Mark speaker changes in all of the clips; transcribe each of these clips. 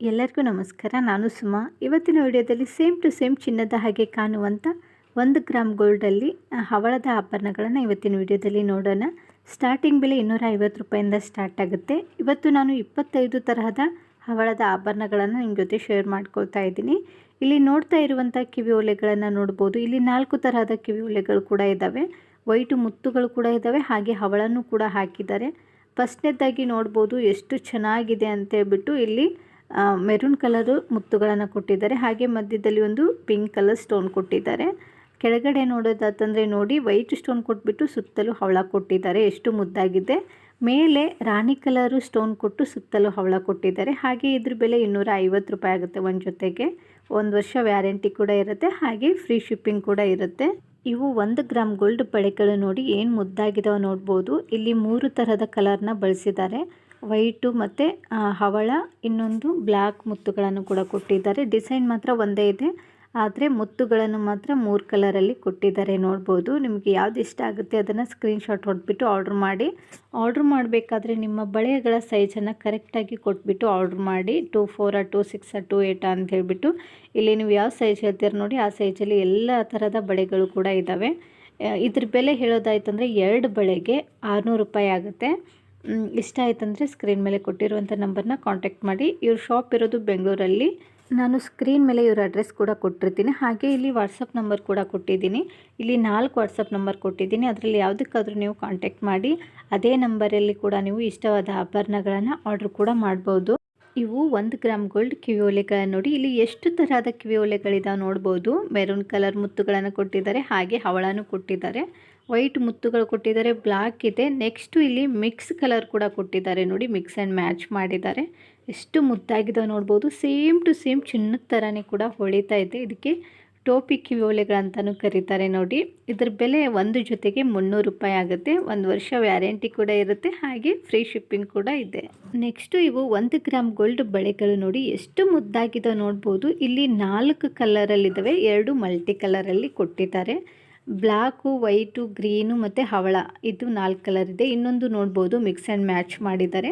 Speaker 1: ಎಲ್ಲರಿಗೂ ನಮಸ್ಕಾರ. ನಾನು ಸುಮಾ. ಇವತ್ತಿನ ವಿಡಿಯೋದಲ್ಲಿ ಸೇಮ್ ಟು ಸೇಮ್ ಚಿನ್ನದ ಹಾಗೆ ಕಾಣುವಂಥ ಒಂದು ಗ್ರಾಮ್ ಗೋಲ್ಡಲ್ಲಿ ಹವಳದ ಆಭರಣಗಳನ್ನು ಇವತ್ತಿನ ವಿಡಿಯೋದಲ್ಲಿ ನೋಡೋಣ. ಸ್ಟಾರ್ಟಿಂಗ್ ಬೆಲೆ ಇನ್ನೂರ ಐವತ್ತು ರೂಪಾಯಿಂದ ಸ್ಟಾರ್ಟ್ ಆಗುತ್ತೆ. ಇವತ್ತು ನಾನು ಇಪ್ಪತ್ತೈದು ತರಹದ ಹವಳದ ಆಭರಣಗಳನ್ನು ನಿಮ್ಮ ಜೊತೆ ಶೇರ್ ಮಾಡ್ಕೊಳ್ತಾ ಇದ್ದೀನಿ. ಇಲ್ಲಿ ನೋಡ್ತಾ ಇರುವಂಥ ಕಿವಿ ಓಲೆಗಳನ್ನು ನೋಡ್ಬೋದು. ಇಲ್ಲಿ ನಾಲ್ಕು ತರಹದ ಕಿವಿ ಓಲೆಗಳು ಕೂಡ ಇದ್ದಾವೆ ವೈಟು ಮುತ್ತುಗಳು ಕೂಡ ಇದ್ದಾವೆ ಹಾಗೆ ಹವಳನ್ನು ಕೂಡ ಹಾಕಿದ್ದಾರೆ. ಫಸ್ಟ್ನೇದಾಗಿ ನೋಡ್ಬೋದು ಎಷ್ಟು ಚೆನ್ನಾಗಿದೆ ಅಂತ ಹೇಳ್ಬಿಟ್ಟು ಇಲ್ಲಿ ಮೆರೂನ್ ಕಲರು ಮುತ್ತುಗಳನ್ನು ಕೊಟ್ಟಿದ್ದಾರೆ. ಹಾಗೆ ಮಧ್ಯದಲ್ಲಿ ಒಂದು ಪಿಂಕ್ ಕಲರ್ ಸ್ಟೋನ್ ಕೊಟ್ಟಿದ್ದಾರೆ. ಕೆಳಗಡೆ ನೋಡೋದಾತಂದರೆ ನೋಡಿ ವೈಟ್ ಸ್ಟೋನ್ ಕೊಟ್ಬಿಟ್ಟು ಸುತ್ತಲೂ ಹವಳ ಕೊಟ್ಟಿದ್ದಾರೆ. ಎಷ್ಟು ಮುದ್ದಾಗಿದೆ. ಮೇಲೆ ರಾಣಿ ಕಲರು ಸ್ಟೋನ್ ಕೊಟ್ಟು ಸುತ್ತಲೂ ಹವಳ ಕೊಟ್ಟಿದ್ದಾರೆ. ಹಾಗೆ ಇದ್ರ ಬೆಲೆ ಇನ್ನೂರ ಐವತ್ತು ರೂಪಾಯಿ ಆಗುತ್ತೆ ಒಂದು ಜೊತೆಗೆ. ಒಂದು ವರ್ಷ ವ್ಯಾರಂಟಿ ಕೂಡ ಇರುತ್ತೆ. ಹಾಗೆ ಫ್ರೀ ಶಿಪ್ಪಿಂಗ್ ಕೂಡ ಇರುತ್ತೆ. ಇವು ಒಂದು ಗ್ರಾಮ್ ಗೋಲ್ಡ್ ಬಳೆಗಳು ನೋಡಿ ಏನು ಮುದ್ದಾಗಿದಾವೆ ನೋಡ್ಬೋದು. ಇಲ್ಲಿ ಮೂರು ಥರದ ಕಲರ್ನ ಬಳಸಿದ್ದಾರೆ. ವೈಟು ಮತ್ತು ಹವಳ, ಇನ್ನೊಂದು ಬ್ಲ್ಯಾಕ್ ಮುತ್ತುಗಳನ್ನು ಕೂಡ ಕೊಟ್ಟಿದ್ದಾರೆ. ಡಿಸೈನ್ ಮಾತ್ರ ಒಂದೇ ಇದೆ, ಆದರೆ ಮುತ್ತುಗಳನ್ನು ಮಾತ್ರ ಮೂರು ಕಲರಲ್ಲಿ ಕೊಟ್ಟಿದ್ದಾರೆ ನೋಡ್ಬೋದು. ನಿಮಗೆ ಯಾವ್ದು ಇಷ್ಟ ಆಗುತ್ತೆ ಅದನ್ನು ಸ್ಕ್ರೀನ್ಶಾಟ್ ಹೊಡೆದ್ಬಿಟ್ಟು ಆರ್ಡ್ರ್ ಮಾಡಿ. ಆರ್ಡ್ರ್ ಮಾಡಬೇಕಾದ್ರೆ ನಿಮ್ಮ ಬಳೆಗಳ ಸೈಜನ್ನು ಕರೆಕ್ಟಾಗಿ ಕೊಟ್ಬಿಟ್ಟು ಆರ್ಡ್ರ್ ಮಾಡಿ. Two four two six two eight ಅಂತ ಹೇಳಿಬಿಟ್ಟು. ಇಲ್ಲಿ ನೀವು ಯಾವ ಸೈಜ್ ಹೇಳ್ತೀರ ನೋಡಿ, ಆ ಸೈಜಲ್ಲಿ ಎಲ್ಲ ಥರದ ಬಳೆಗಳು ಕೂಡ ಇದ್ದಾವೆ ಇದ್ರ ಬೆಲೆ ಹೇಳೋದಾಯ್ತಂದರೆ ಎರಡು ಬಳೆಗೆ ಆರುನೂರು ರೂಪಾಯಿ ಆಗುತ್ತೆ. ಇಷ್ಟ ಆಯ್ತಂದರೆ ಸ್ಕ್ರೀನ್ ಮೇಲೆ ಕೊಟ್ಟಿರುವಂಥ ನಂಬರ್ನ ಕಾಂಟ್ಯಾಕ್ಟ್ ಮಾಡಿ. ಇವ್ರ ಶಾಪ್ ಇರೋದು ಬೆಂಗಳೂರಲ್ಲಿ. ನಾನು ಸ್ಕ್ರೀನ್ ಮೇಲೆ ಇವ್ರ ಅಡ್ರೆಸ್ ಕೂಡ ಕೊಟ್ಟಿರ್ತೀನಿ. ಹಾಗೆ ಇಲ್ಲಿ ವಾಟ್ಸಪ್ ನಂಬರ್ ಕೂಡ ಕೊಟ್ಟಿದ್ದೀನಿ. ಇಲ್ಲಿ ನಾಲ್ಕು ವಾಟ್ಸಪ್ ನಂಬರ್ ಕೊಟ್ಟಿದ್ದೀನಿ. ಅದರಲ್ಲಿ ಯಾವುದಕ್ಕಾದ್ರೂ ನೀವು ಕಾಂಟ್ಯಾಕ್ಟ್ ಮಾಡಿ. ಅದೇ ನಂಬರಲ್ಲಿ ಕೂಡ ನೀವು ಇಷ್ಟವಾದ ಆಭರಣಗಳನ್ನು ಆರ್ಡ್ರ್ ಕೂಡ ಮಾಡ್ಬೋದು. ಇವು ಒಂದು ಗ್ರಾಮ್ ಗೋಲ್ಡ್ ಕಿವಿ ಒಲೆಗಳನ್ನು ನೋಡಿ. ಇಲ್ಲಿ ಎಷ್ಟು ತರಹದ ಕಿವಿ ಓಲೆಗಳಿದಾವೆ ನೋಡ್ಬೋದು. ಮೆರೂನ್ ಕಲರ್ ಮುತ್ತುಗಳನ್ನು ಕೊಟ್ಟಿದ್ದಾರೆ. ಹಾಗೆ ಹವಳನೂ ಕೊಟ್ಟಿದ್ದಾರೆ. ವೈಟ್ ಮುತ್ತುಗಳು ಕೊಟ್ಟಿದ್ದಾರೆ ಬ್ಲ್ಯಾಕ್ ಇದೆ. ನೆಕ್ಸ್ಟು ಇಲ್ಲಿ ಮಿಕ್ಸ್ ಕಲರ್ ಕೂಡ ಕೊಟ್ಟಿದ್ದಾರೆ. ನೋಡಿ, ಮಿಕ್ಸ್ ಆ್ಯಂಡ್ ಮ್ಯಾಚ್ ಮಾಡಿದ್ದಾರೆ. ಎಷ್ಟು ಮುದ್ದಾಗಿದೆ ನೋಡ್ಬೋದು. ಸೇಮ್ ಟು ಸೇಮ್ ಚಿನ್ನದ ಥರನೇ ಕೂಡ ಹೊಳಿತಾ ಇದೆ. ಇದಕ್ಕೆ ಟೋಪಿ ಕಿವಿಯೋಲೆಗಳಂತಲೂ ಕರೀತಾರೆ ನೋಡಿ. ಇದ್ರ ಬೆಲೆ ಒಂದು ಜೊತೆಗೆ ಮುನ್ನೂರು ರೂಪಾಯಿ ಆಗುತ್ತೆ. ಒಂದು ವರ್ಷ ವ್ಯಾರಂಟಿ ಕೂಡ ಇರುತ್ತೆ. ಹಾಗೆ ಫ್ರೀ ಶಿಪ್ಪಿಂಗ್ ಕೂಡ ಇದೆ. ನೆಕ್ಸ್ಟು ಇವು ಒಂದು ಗ್ರಾಮ್ ಗೋಲ್ಡ್ ಬಳೆಗಳು ನೋಡಿ. ಎಷ್ಟು ಮುದ್ದಾಗಿದೆ ನೋಡ್ಬೋದು. ಇಲ್ಲಿ ನಾಲ್ಕು ಕಲರಲ್ಲಿದ್ದಾವೆ. ಎರಡು ಮಲ್ಟಿ ಕಲರಲ್ಲಿ ಕೊಟ್ಟಿದ್ದಾರೆ. ಬ್ಲ್ಯಾಕು ವೈಟು, ಗ್ರೀನು ಮತ್ತು ಹವಳ ಇದು ನಾಲ್ಕು ಕಲರ್ ಇದೆ. ಇನ್ನೊಂದು ನೋಡ್ಬೋದು ಮಿಕ್ಸ್ ಆ್ಯಂಡ್ ಮ್ಯಾಚ್ ಮಾಡಿದ್ದಾರೆ.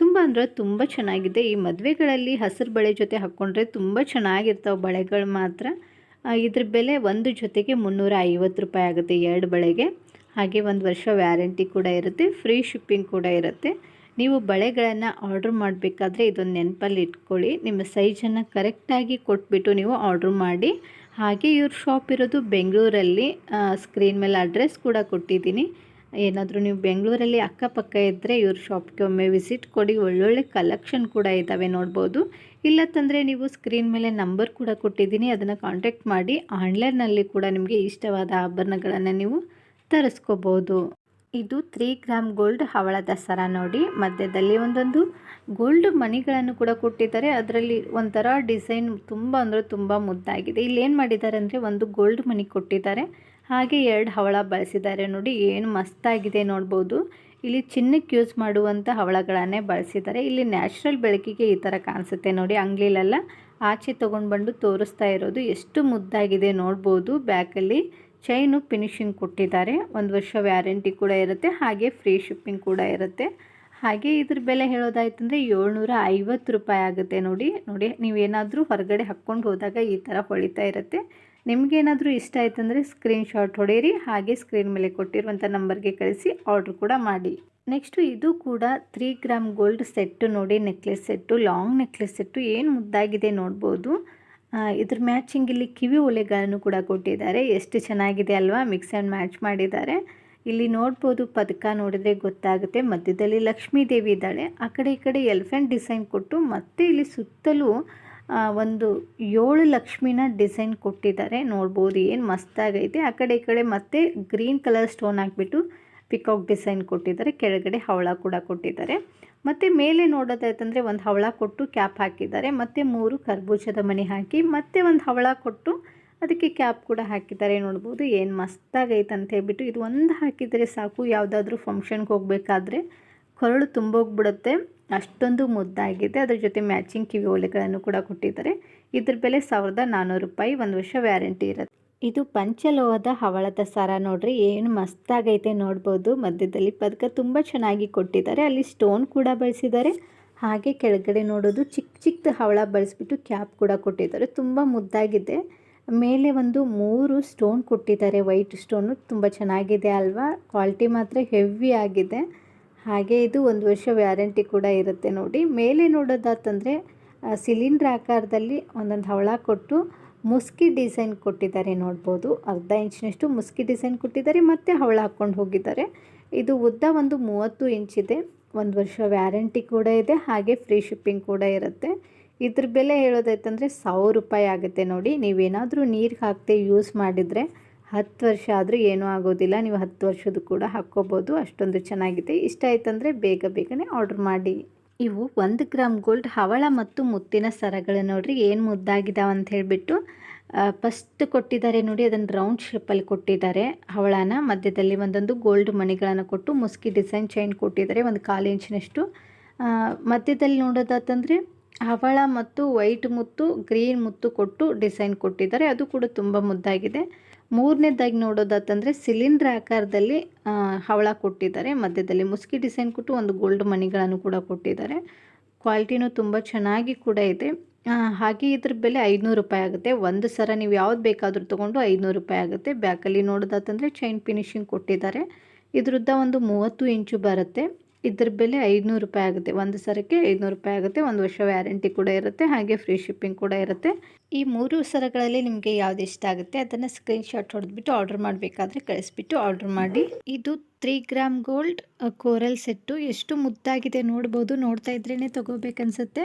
Speaker 1: ತುಂಬ ಅಂದರೆ ತುಂಬ ಚೆನ್ನಾಗಿದೆ. ಈ ಮದುವೆಗಳಲ್ಲಿ ಹಸಿರು ಬಳೆ ಜೊತೆ ಹಾಕ್ಕೊಂಡ್ರೆ ತುಂಬ ಚೆನ್ನಾಗಿರ್ತಾವೆ ಬಳೆಗಳು ಮಾತ್ರ. ಇದ್ರ ಬೆಲೆ ಒಂದು ಜೊತೆಗೆ ಮುನ್ನೂರ ಐವತ್ತು ರೂಪಾಯಿ ಆಗುತ್ತೆ ಎರಡು ಬಳೆಗೆ. ಹಾಗೆ ಒಂದು ವರ್ಷ ವ್ಯಾರಂಟಿ ಕೂಡ ಇರುತ್ತೆ, ಫ್ರೀ ಶಿಪ್ಪಿಂಗ್ ಕೂಡ ಇರುತ್ತೆ. ನೀವು ಬಳೆಗಳನ್ನು ಆರ್ಡ್ರ್ ಮಾಡಬೇಕಾದ್ರೆ ಇದೊಂದು ನೆನಪಲ್ಲಿ ಇಟ್ಕೊಳ್ಳಿ. ನಿಮ್ಮ ಸೈಜನ್ನು ಕರೆಕ್ಟಾಗಿ ಕೊಟ್ಬಿಟ್ಟು ನೀವು ಆರ್ಡ್ರ್ ಮಾಡಿ. ಹಾಗೆ ಇವ್ರ ಶಾಪ್ ಇರೋದು ಬೆಂಗಳೂರಲ್ಲಿ ಸ್ಕ್ರೀನ್ ಮೇಲೆ ಅಡ್ರೆಸ್ ಕೂಡ ಕೊಟ್ಟಿದ್ದೀನಿ. ಏನಾದರೂ ನೀವು ಬೆಂಗಳೂರಲ್ಲಿ ಅಕ್ಕಪಕ್ಕ ಇದ್ದರೆ ಇವ್ರ ಶಾಪ್ಗೆ ಒಮ್ಮೆ ವಿಸಿಟ್ ಕೊಡಿ. ಒಳ್ಳೊಳ್ಳೆ ಕಲೆಕ್ಷನ್ ಕೂಡ ಇದ್ದಾವೆ ನೋಡ್ಬೋದು. ಇಲ್ಲತ್ತಂದರೆ ನೀವು ಸ್ಕ್ರೀನ್ ಮೇಲೆ ನಂಬರ್ ಕೂಡ ಕೊಟ್ಟಿದ್ದೀನಿ. ಅದನ್ನು ಕಾಂಟ್ಯಾಕ್ಟ್ ಮಾಡಿ ಆನ್ಲೈನ್ನಲ್ಲಿ ಕೂಡ ನಿಮಗೆ ಇಷ್ಟವಾದ ಆಭರಣಗಳನ್ನು ನೀವು ತರಿಸ್ಕೋಬೋದು. ಇದು ತ್ರೀ ಗ್ರಾಮ್ ಗೋಲ್ಡ್ ಹವಳದ ಸರ ನೋಡಿ, ಮಧ್ಯದಲ್ಲಿ ಒಂದೊಂದು ಗೋಲ್ಡ್ ಮಣಿಗಳನ್ನು ಕೂಡ ಕೊಟ್ಟಿದ್ದಾರೆ. ಅದರಲ್ಲಿ ಒಂಥರ ಡಿಸೈನ್ ತುಂಬ ಅಂದರೆ ತುಂಬ ಮುದ್ದಾಗಿದೆ. ಇಲ್ಲಿ ಏನು ಮಾಡಿದ್ದಾರೆ ಅಂದರೆ ಒಂದು ಗೋಲ್ಡ್ ಮಣಿ ಕೊಟ್ಟಿದ್ದಾರೆ. ಹಾಗೆ ಎರಡು ಹವಳ ಬಳಸಿದ್ದಾರೆ ನೋಡಿ, ಏನು ಮಸ್ತಾಗಿದೆ ನೋಡ್ಬೋದು. ಇಲ್ಲಿ ಚಿನ್ನಕ್ಕೆ ಯೂಸ್ ಮಾಡುವಂಥ ಹವಳಗಳನ್ನೇ ಬಳಸಿದ್ದಾರೆ. ಇಲ್ಲಿ ನ್ಯಾಚುರಲ್ ಬೆಳಕಿಗೆ ಈ ಥರ ಕಾಣಿಸುತ್ತೆ ನೋಡಿ ಅಂಗ್ಲಿಲೆಲ್ಲ ಆಚೆ ತೊಗೊಂಡು ಬಂದು ತೋರಿಸ್ತಾ ಇರೋದು. ಎಷ್ಟು ಮುದ್ದಾಗಿದೆ ನೋಡ್ಬೋದು ಬ್ಯಾಕಲ್ಲಿ. ಚೈನು ಫಿನಿಶಿಂಗ್ ಕೊಟ್ಟಿದ್ದಾರೆ. ಒಂದು ವರ್ಷ ವ್ಯಾರಂಟಿ ಕೂಡ ಇರುತ್ತೆ. ಹಾಗೆ ಫ್ರೀ ಶಿಪ್ಪಿಂಗ್ ಕೂಡ ಇರುತ್ತೆ. ಹಾಗೆ ಇದ್ರ ಬೆಲೆ ಹೇಳೋದಾಯ್ತಂದರೆ ಏಳ್ನೂರ ಐವತ್ತು ರೂಪಾಯಿ ಆಗುತ್ತೆ ನೋಡಿ. ನೋಡಿ, ನೀವೇನಾದರೂ ಹೊರಗಡೆ ಹಾಕ್ಕೊಂಡು ಹೋದಾಗ ಈ ಥರ ಹೊಳಿತಾ ಇರುತ್ತೆ. ನಿಮಗೇನಾದರೂ ಇಷ್ಟ ಆಯ್ತಂದರೆ ಸ್ಕ್ರೀನ್ಶಾಟ್ ಹೊಡೆಯಿರಿ ಹಾಗೆ ಸ್ಕ್ರೀನ್ ಮೇಲೆ ಕೊಟ್ಟಿರುವಂಥ ನಂಬರ್ಗೆ ಕಳಿಸಿ ಆರ್ಡ್ರ್ ಕೂಡ ಮಾಡಿ. ನೆಕ್ಸ್ಟು ಇದು ಕೂಡ ತ್ರೀ ಗ್ರಾಮ್ ಗೋಲ್ಡ್ ಸೆಟ್ಟು ನೋಡಿ necklace set long necklace set ಏನು ಮುದ್ದಾಗಿದೆ ನೋಡ್ಬೋದು. ಇದ್ರ ಮ್ಯಾಚಿಂಗ್ ಇಲ್ಲಿ ಕಿವಿ ಓಲೆಗಳನ್ನು ಕೂಡ ಕೊಟ್ಟಿದ್ದಾರೆ. ಎಷ್ಟು ಚೆನ್ನಾಗಿದೆ ಅಲ್ವಾ? ಮಿಕ್ಸ್ ಆ್ಯಂಡ್ ಮ್ಯಾಚ್ ಮಾಡಿದ್ದಾರೆ. ಇಲ್ಲಿ ನೋಡ್ಬೋದು ಪದಕ ನೋಡಿದರೆ ಗೊತ್ತಾಗುತ್ತೆ. ಮಧ್ಯದಲ್ಲಿ ಲಕ್ಷ್ಮೀ ದೇವಿ ಇದ್ದಾಳೆ. ಆ ಕಡೆ ಈ ಕಡೆ ಎಲಿಫೆಂಟ್ ಡಿಸೈನ್ ಕೊಟ್ಟು ಮತ್ತೆ ಇಲ್ಲಿ ಸುತ್ತಲೂ ಒಂದು ಏಳು ಲಕ್ಷ್ಮಿನ ಡಿಸೈನ್ ಕೊಟ್ಟಿದ್ದಾರೆ. ನೋಡ್ಬೋದು ಏನು ಮಸ್ತಾಗೈತೆ. ಆ ಕಡೆ ಈ ಕಡೆ ಮತ್ತೆ ಗ್ರೀನ್ ಕಲರ್ ಸ್ಟೋನ್ ಹಾಕ್ಬಿಟ್ಟು ಪಿಕಾಕ್ ಡಿಸೈನ್ ಕೊಟ್ಟಿದ್ದಾರೆ. ಕೆಳಗಡೆ ಹವಳ ಕೂಡ ಕೊಟ್ಟಿದ್ದಾರೆ. ಮತ್ತು ಮೇಲೆ ನೋಡೋದಾಯ್ತಂದರೆ ಒಂದು ಹವಳ ಕೊಟ್ಟು ಕ್ಯಾಪ್ ಹಾಕಿದ್ದಾರೆ, ಮತ್ತು ಮೂರು ಕರ್ಬೂಜದ ಮಣಿ ಹಾಕಿ, ಮತ್ತೆ ಒಂದು ಹವಳ ಕೊಟ್ಟು ಅದಕ್ಕೆ ಕ್ಯಾಪ್ ಕೂಡ ಹಾಕಿದ್ದಾರೆ. ನೋಡ್ಬೋದು ಏನು ಮಸ್ತಾಗೈತೆ ಅಂತ ಹೇಳ್ಬಿಟ್ಟು ಇದು ಒಂದು ಹಾಕಿದರೆ ಸಾಕು, ಯಾವುದಾದ್ರೂ ಫಂಕ್ಷನ್ಗೆ ಹೋಗಬೇಕಾದ್ರೆ ಕೊರಳು ತುಂಬೋಗ್ಬಿಡುತ್ತೆ. ಅಷ್ಟೊಂದು ಮುದ್ದಾಗಿದೆ. ಅದ್ರ ಜೊತೆ ಮ್ಯಾಚಿಂಗ್ ಕಿವಿ ಓಲೆಗಳನ್ನು ಕೂಡ ಕೊಟ್ಟಿದ್ದಾರೆ. ಇದ್ರ ಬೆಲೆ ಸಾವಿರದ ನಾನ್ನೂರು ರೂಪಾಯಿ, ಒಂದು ವರ್ಷ ವ್ಯಾರಂಟಿ ಇರುತ್ತೆ. ಇದು ಪಂಚಲೋಹದ ಹವಳದ ಸರ ನೋಡ್ರಿ, ಏನು ಮಸ್ತಾಗೈತೆ ನೋಡ್ಬೋದು. ಮಧ್ಯದಲ್ಲಿ ಪದಕ ತುಂಬ ಚೆನ್ನಾಗಿ ಕೊಟ್ಟಿದ್ದಾರೆ. ಅಲ್ಲಿ ಸ್ಟೋನ್ ಕೂಡ ಬಳಸಿದ್ದಾರೆ. ಹಾಗೆ ಕೆಳಗಡೆ ನೋಡೋದು ಚಿಕ್ಕ ಚಿಕ್ಕದು ಹವಳ ಬಳಸಿಬಿಟ್ಟು ಕ್ಯಾಪ್ ಕೂಡ ಕೊಟ್ಟಿದ್ದಾರೆ. ತುಂಬ ಮುದ್ದಾಗಿದೆ. ಮೇಲೆ ಒಂದು ಮೂರು ಸ್ಟೋನ್ ಕೊಟ್ಟಿದ್ದಾರೆ. ವೈಟ್ ಸ್ಟೋನು ತುಂಬ ಚೆನ್ನಾಗಿದೆ ಅಲ್ವಾ? ಕ್ವಾಲಿಟಿ ಮಾತ್ರ ಹೆವಿ ಆಗಿದೆ. ಹಾಗೆ ಇದು ಒಂದು ವರ್ಷ ವ್ಯಾರಂಟಿ ಕೂಡ ಇರುತ್ತೆ ನೋಡಿ. ಮೇಲೆ ನೋಡೋದಾತಂದರೆ ಸಿಲಿಂಡ್ರ್ ಆಕಾರದಲ್ಲಿ ಒಂದೊಂದು ಹವಳ ಕೊಟ್ಟು ಮುಸ್ಕಿ ಡಿಸೈನ್ ಕೊಟ್ಟಿದ್ದಾರೆ ನೋಡ್ಬೋದು. ಅರ್ಧ ಇಂಚಿನಷ್ಟು ಮುಸ್ಕಿ ಡಿಸೈನ್ ಕೊಟ್ಟಿದ್ದಾರೆ ಮತ್ತು ಹವಳ ಹಾಕ್ಕೊಂಡು ಹೋಗಿದ್ದಾರೆ. ಇದು ಉದ್ದ ಒಂದು ಮೂವತ್ತು ಇಂಚಿದೆ. ಒಂದು ವರ್ಷ ವ್ಯಾರಂಟಿ ಕೂಡ ಇದೆ, ಹಾಗೆ ಫ್ರೀ ಶಿಪ್ಪಿಂಗ್ ಕೂಡ ಇರುತ್ತೆ. ಇದ್ರ ಬೆಲೆ ಹೇಳೋದಾಯ್ತಂದರೆ ಸಾವಿರ ರೂಪಾಯಿ ಆಗುತ್ತೆ ನೋಡಿ. ನೀವೇನಾದರೂ ನೀರಿಗೆ ಹಾಕದೆ ಯೂಸ್ ಮಾಡಿದರೆ ಹತ್ತು ವರ್ಷ ಆದರೂ ಏನೂ ಆಗೋದಿಲ್ಲ. ನೀವು ಹತ್ತು ವರ್ಷದ ಕೂಡ ಹಾಕ್ಕೋಬೋದು. ಅಷ್ಟೊಂದು ಚೆನ್ನಾಗಿದೆ. ಇಷ್ಟ ಆಯ್ತಂದರೆ ಬೇಗ ಬೇಗನೆ ಆರ್ಡ್ರ್ ಮಾಡಿ. ಇವು ಒಂದು ಗ್ರಾಮ್ ಗೋಲ್ಡ್ ಹವಳ ಮತ್ತು ಮುತ್ತಿನ ಸರಗಳು ನೋಡ್ರಿ, ಏನು ಮುದ್ದಾಗಿದ್ದಾವೆ ಅಂತ ಹೇಳಿಬಿಟ್ಟು ಫಸ್ಟ್ ಕೊಟ್ಟಿದ್ದಾರೆ ನೋಡಿ ಅದನ್ನು ರೌಂಡ್ ಶೇಪಲ್ಲಿ ಕೊಟ್ಟಿದ್ದಾರೆ ಹವಳನ. ಮಧ್ಯದಲ್ಲಿ ಒಂದೊಂದು ಗೋಲ್ಡ್ ಮಣಿಗಳನ್ನು ಕೊಟ್ಟು, ಮುಸ್ಕಿ ಡಿಸೈನ್ ಚೈನ್ ಕೊಟ್ಟಿದ್ದಾರೆ, ಒಂದು ಕಾಲು ಇಂಚಿನಷ್ಟು. ಮಧ್ಯದಲ್ಲಿ ನೋಡೋದಾತಂದರೆ, ಹವಳ ಮತ್ತು ವೈಟ್ ಮುತ್ತು ಗ್ರೀನ್ ಮುತ್ತು ಕೊಟ್ಟು ಡಿಸೈನ್ ಕೊಟ್ಟಿದ್ದಾರೆ. ಅದು ಕೂಡ ತುಂಬ ಮುದ್ದಾಗಿದೆ. ಮೂರನೇದಾಗಿ ನೋಡೋದಾತಂದರೆ ಸಿಲಿಂಡ್ರ್ ಆಕಾರದಲ್ಲಿ ಹವಳ ಕೊಟ್ಟಿದ್ದಾರೆ. ಮಧ್ಯದಲ್ಲಿ ಮುಸ್ಕಿ ಡಿಸೈನ್ ಕೊಟ್ಟು ಒಂದು ಗೋಲ್ಡ್ ಮಣಿಗಳನ್ನು ಕೂಡ ಕೊಟ್ಟಿದ್ದಾರೆ. ಕ್ವಾಲಿಟಿನೂ ತುಂಬ ಚೆನ್ನಾಗಿ ಕೂಡ ಇದೆ. ಹಾಗೆ ಇದ್ರ ಬೆಲೆ ಐದುನೂರು ರೂಪಾಯಿ ಆಗುತ್ತೆ. ಒಂದು ಸರ ನೀವು ಯಾವ್ದು ಬೇಕಾದರೂ ತೊಗೊಂಡು ಐದುನೂರು ರೂಪಾಯಿ ಆಗುತ್ತೆ. ಬ್ಯಾಕಲ್ಲಿ ನೋಡೋದಾತಂದರೆ ಚೈನ್ ಫಿನಿಶಿಂಗ್ ಕೊಟ್ಟಿದ್ದಾರೆ. ಇದ್ರದ್ದ ಒಂದು ಮೂವತ್ತು ಇಂಚು ಬರುತ್ತೆ. ಇದ್ರ ಬೆಲೆ ಐದುನೂರು ರೂಪಾಯಿ ಆಗುತ್ತೆ. ಒಂದು ಸರಕ್ಕೆ ಐದುನೂರು ರೂಪಾಯಿ ಆಗುತ್ತೆ. ಒಂದು ವರ್ಷ ವ್ಯಾರಂಟಿ ಕೂಡ ಇರುತ್ತೆ. ಹಾಗೆ ಫ್ರೀ ಶಿಪ್ಪಿಂಗ್ ಕೂಡ ಇರುತ್ತೆ. ಈ ಮೂರು ಸರಗಳಲ್ಲಿ ನಿಮಗೆ ಯಾವ್ದು ಇಷ್ಟ ಆಗುತ್ತೆ ಅದನ್ನು ಸ್ಕ್ರೀನ್ಶಾಟ್ ಹೊಡೆದ್ಬಿಟ್ಟು ಆರ್ಡರ್ ಮಾಡಬೇಕಾದ್ರೆ ಕಳಿಸ್ಬಿಟ್ಟು ಆರ್ಡರ್ ಮಾಡಿ. ಇದು three gram gold coral set ಎಷ್ಟು ಮುದ್ದಾಗಿದೆ ನೋಡ್ಬೋದು. ನೋಡ್ತಾ ಇದ್ರೇ ತಗೋಬೇಕನ್ಸುತ್ತೆ.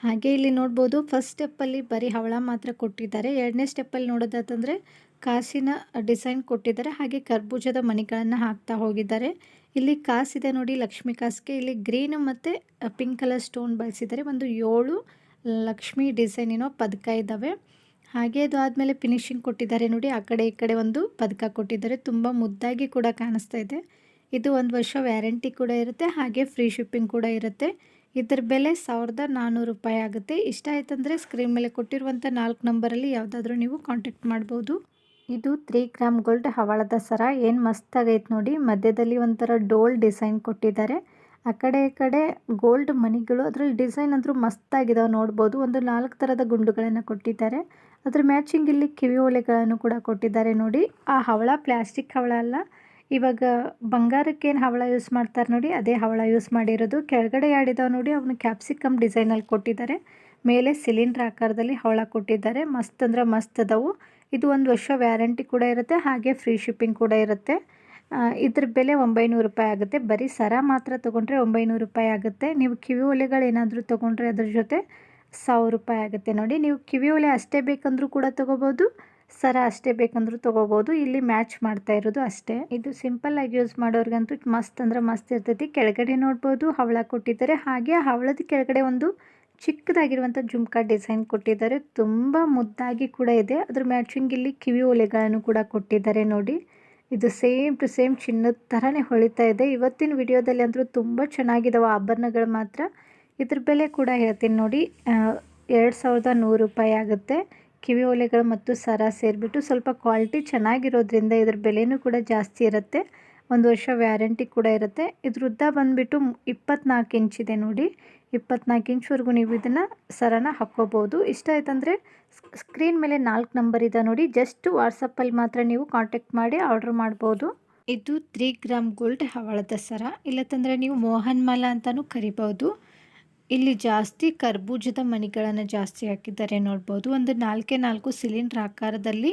Speaker 1: ಹಾಗೆ ಇಲ್ಲಿ ನೋಡ್ಬೋದು ಫಸ್ಟ್ ಸ್ಟೆಪ್ಪಲ್ಲಿ ಬರೀ ಹವಳ ಮಾತ್ರ ಕೊಟ್ಟಿದ್ದಾರೆ. ಎರಡನೇ ಸ್ಟೆಪ್ಪಲ್ಲಿ ನೋಡೋದಾತಂದರೆ ಕಾಸಿನ ಡಿಸೈನ್ ಕೊಟ್ಟಿದ್ದಾರೆ. ಹಾಗೆ ಕರ್ಬೂಜದ ಮಣಿಗಳನ್ನು ಹಾಕ್ತಾ ಹೋಗಿದ್ದಾರೆ. ಇಲ್ಲಿ ಕಾಸಿದೆ ನೋಡಿ, ಲಕ್ಷ್ಮಿ ಕಾಸಿಗೆ. ಇಲ್ಲಿ ಗ್ರೀನ್ ಮತ್ತು ಪಿಂಕ್ ಕಲರ್ ಸ್ಟೋನ್ ಬಳಸಿದ್ದಾರೆ. ಒಂದು ಏಳು ಲಕ್ಷ್ಮಿ ಏನೋ ಪದಕ ಇದ್ದಾವೆ ಹಾಗೆ ಅದು ಆದಮೇಲೆ ಫಿನಿಶಿಂಗ್ ಕೊಟ್ಟಿದ್ದಾರೆ ನೋಡಿ. ಆ ಕಡೆ ಈ ಕಡೆ ಒಂದು ಪದಕ ಕೊಟ್ಟಿದ್ದಾರೆ. ತುಂಬ ಮುದ್ದಾಗಿ ಕೂಡ ಕಾಣಿಸ್ತಾ ಇದೆ. ಇದು ಒಂದು ವರ್ಷ ವ್ಯಾರಂಟಿ ಕೂಡ ಇರುತ್ತೆ. ಹಾಗೆ ಫ್ರೀ ಶಿಪ್ಪಿಂಗ್ ಕೂಡ ಇರುತ್ತೆ. ಇದರ ಬೆಲೆ ಸಾವಿರದ ನಾನ್ನೂರು ರೂಪಾಯಿ ಆಗುತ್ತೆ. ಇಷ್ಟ ಆಯ್ತಂದರೆ ಸ್ಕ್ರೀನ್ ಮೇಲೆ ಕೊಟ್ಟಿರುವಂಥ ನಾಲ್ಕು ನಂಬರಲ್ಲಿ ಯಾವುದಾದ್ರೂ ನೀವು ಕಾಂಟ್ಯಾಕ್ಟ್ ಮಾಡ್ಬೋದು. ಇದು ತ್ರೀ ಗ್ರಾಮ್ ಗೋಲ್ಡ್ ಹವಳದ ಸರ. ಏನು ಮಸ್ತಾಗೈತೆ ನೋಡಿ. ಮಧ್ಯದಲ್ಲಿ ಒಂಥರ ಡೋಲ್ ಡಿಸೈನ್ ಕೊಟ್ಟಿದ್ದಾರೆ. ಆ ಕಡೆ ಈ ಕಡೆ ಗೋಲ್ಡ್ ಮಣಿಗಳು ಅದರಲ್ಲಿ ಡಿಸೈನ್ ಅಂದರೂ ಮಸ್ತಾಗಿದಾವೆ ನೋಡ್ಬೋದು. ಒಂದು ನಾಲ್ಕು ಥರದ ಗುಂಡುಗಳನ್ನು ಕೊಟ್ಟಿದ್ದಾರೆ. ಅದ್ರ ಮ್ಯಾಚಿಂಗ್ ಇಲ್ಲಿ ಕಿವಿ ಓಲೆಗಳನ್ನು ಕೂಡ ಕೊಟ್ಟಿದ್ದಾರೆ ನೋಡಿ. ಆ ಹವಳ ಪ್ಲಾಸ್ಟಿಕ್ ಹವಳ ಅಲ್ಲ. ಇವಾಗ ಬಂಗಾರಕ್ಕೇನು ಹವಳ ಯೂಸ್ ಮಾಡ್ತಾರೆ ನೋಡಿ, ಅದೇ ಹವಳ ಯೂಸ್ ಮಾಡಿರೋದು. ಕೆಳಗಡೆ ಆಡಿದಾವೆ ನೋಡಿ, ಅವನು ಕ್ಯಾಪ್ಸಿಕಮ್ ಡಿಸೈನಲ್ಲಿ ಕೊಟ್ಟಿದ್ದಾರೆ. ಮೇಲೆ ಸಿಲಿಂಡರ್ ಆಕಾರದಲ್ಲಿ ಹವಳ ಕೊಟ್ಟಿದ್ದಾರೆ. ಮಸ್ತ್ ಅಂದ್ರೆ ಮಸ್ತ್ ಅದಾವು. ಇದು ಒಂದು ವರ್ಷ ವ್ಯಾರಂಟಿ ಕೂಡ ಇರುತ್ತೆ, ಹಾಗೆ ಫ್ರೀ ಶಿಪ್ಪಿಂಗ್ ಕೂಡ ಇರುತ್ತೆ. ಇದ್ರ ಬೆಲೆ ಒಂಬೈನೂರು ರೂಪಾಯಿ ಆಗುತ್ತೆ. ಬರೀ ಸರ ಮಾತ್ರ ತೊಗೊಂಡ್ರೆ ಒಂಬೈನೂರು ರೂಪಾಯಿ ಆಗುತ್ತೆ. ನೀವು ಕಿವಿ ಒಲೆಗಳು ಏನಾದರೂ ತೊಗೊಂಡ್ರೆ ಅದ್ರ ಜೊತೆ ಸಾವಿರ ರೂಪಾಯಿ ಆಗುತ್ತೆ. ನೋಡಿ, ನೀವು ಕಿವಿ ಒಲೆ ಅಷ್ಟೇ ಬೇಕಂದ್ರೂ ಕೂಡ ತೊಗೋಬೋದು, ಸರ ಅಷ್ಟೇ ಬೇಕಂದ್ರೂ ತೊಗೋಬೋದು. ಇಲ್ಲಿ ಮ್ಯಾಚ್ ಮಾಡ್ತಾ ಇರೋದು ಅಷ್ಟೇ. ಇದು ಸಿಂಪಲ್ ಆಗಿ ಯೂಸ್ ಮಾಡೋರ್ಗಂತೂ ಮಸ್ತ್ ಅಂದ್ರೆ ಮಸ್ತ್ ಇರ್ತೈತಿ. ಕೆಳಗಡೆ ನೋಡ್ಬೋದು, ಹವಳ ಕೊಟ್ಟಿದ್ದಾರೆ. ಹಾಗೆ ಹವಳದ ಕೆಳಗಡೆ ಒಂದು ಚಿಕ್ಕದಾಗಿರುವಂಥ ಜುಮ್ಕಾ ಡಿಸೈನ್ ಕೊಟ್ಟಿದ್ದಾರೆ. ತುಂಬ ಮುದ್ದಾಗಿ ಕೂಡ ಇದೆ. ಅದ್ರ ಮ್ಯಾಚಿಂಗ್ ಇಲ್ಲಿ ಕಿವಿ ಓಲೆಗಳನ್ನು ಕೂಡ ಕೊಟ್ಟಿದ್ದಾರೆ ನೋಡಿ. ಇದು ಸೇಮ್ ಟು ಸೇಮ್ ಚಿನ್ನದ ಥರನೇ ಹೊಳಿತಾ ಇದೆ. ಇವತ್ತಿನ ವಿಡಿಯೋದಲ್ಲಿ ಅಂದರೂ ತುಂಬ ಚೆನ್ನಾಗಿದ್ದಾವೆ ಆಭರಣಗಳು ಮಾತ್ರ. ಇದ್ರ ಬೆಲೆ ಕೂಡ ಹೇಳ್ತೀನಿ ನೋಡಿ. ಎರಡು ಸಾವಿರದ ನೂರು ರೂಪಾಯಿ ಆಗುತ್ತೆ. ಕಿವಿ ಓಲೆಗಳು ಮತ್ತು ಸರ ಸೇರಿಬಿಟ್ಟು ಸ್ವಲ್ಪ ಕ್ವಾಲಿಟಿ ಚೆನ್ನಾಗಿರೋದ್ರಿಂದ ಇದ್ರ ಬೆಲೆಯೂ ಕೂಡ ಜಾಸ್ತಿ ಇರುತ್ತೆ. ಒಂದು ವರ್ಷ ವ್ಯಾರಂಟಿ ಕೂಡ ಇರುತ್ತೆ. ಇದ್ರ ಉದ್ದ ಬಂದುಬಿಟ್ಟು ಇಪ್ಪತ್ನಾಲ್ಕು ಇಂಚಿದೆ ನೋಡಿ. ಇಪ್ಪತ್ನಾಲ್ಕು ಇಂಚ್ವರೆಗೂ ನೀವು ಇದನ್ನು ಸರನ ಹಾಕ್ಕೋಬೋದು. ಇಷ್ಟ ಆಯ್ತಂದರೆ ಸ್ಕ್ರೀನ್ ಮೇಲೆ ನಾಲ್ಕು ನಂಬರ್ ಇದೆ ನೋಡಿ. ಜಸ್ಟ್ ವಾಟ್ಸಪ್ಪಲ್ಲಿ ಮಾತ್ರ ನೀವು ಕಾಂಟ್ಯಾಕ್ಟ್ ಮಾಡಿ ಆರ್ಡ್ರ್ ಮಾಡ್ಬೋದು. ಇದು ತ್ರೀ ಗ್ರಾಮ್ ಗೋಲ್ಡ್ ಹವಳದ ಸರ. ಇಲ್ಲತ್ತಂದರೆ ನೀವು ಮೋಹನ್ ಮಾಲ ಅಂತಲೂ ಕರಿಬೋದು. ಇಲ್ಲಿ ಜಾಸ್ತಿ ಕರ್ಬೂಜದ ಮಣಿಗಳನ್ನು ಜಾಸ್ತಿ ಹಾಕಿದ್ದಾರೆ ನೋಡ್ಬೋದು. ಒಂದು ನಾಲ್ಕೇ ನಾಲ್ಕು ಸಿಲಿಂಡ್ರ್ ಆಕಾರದಲ್ಲಿ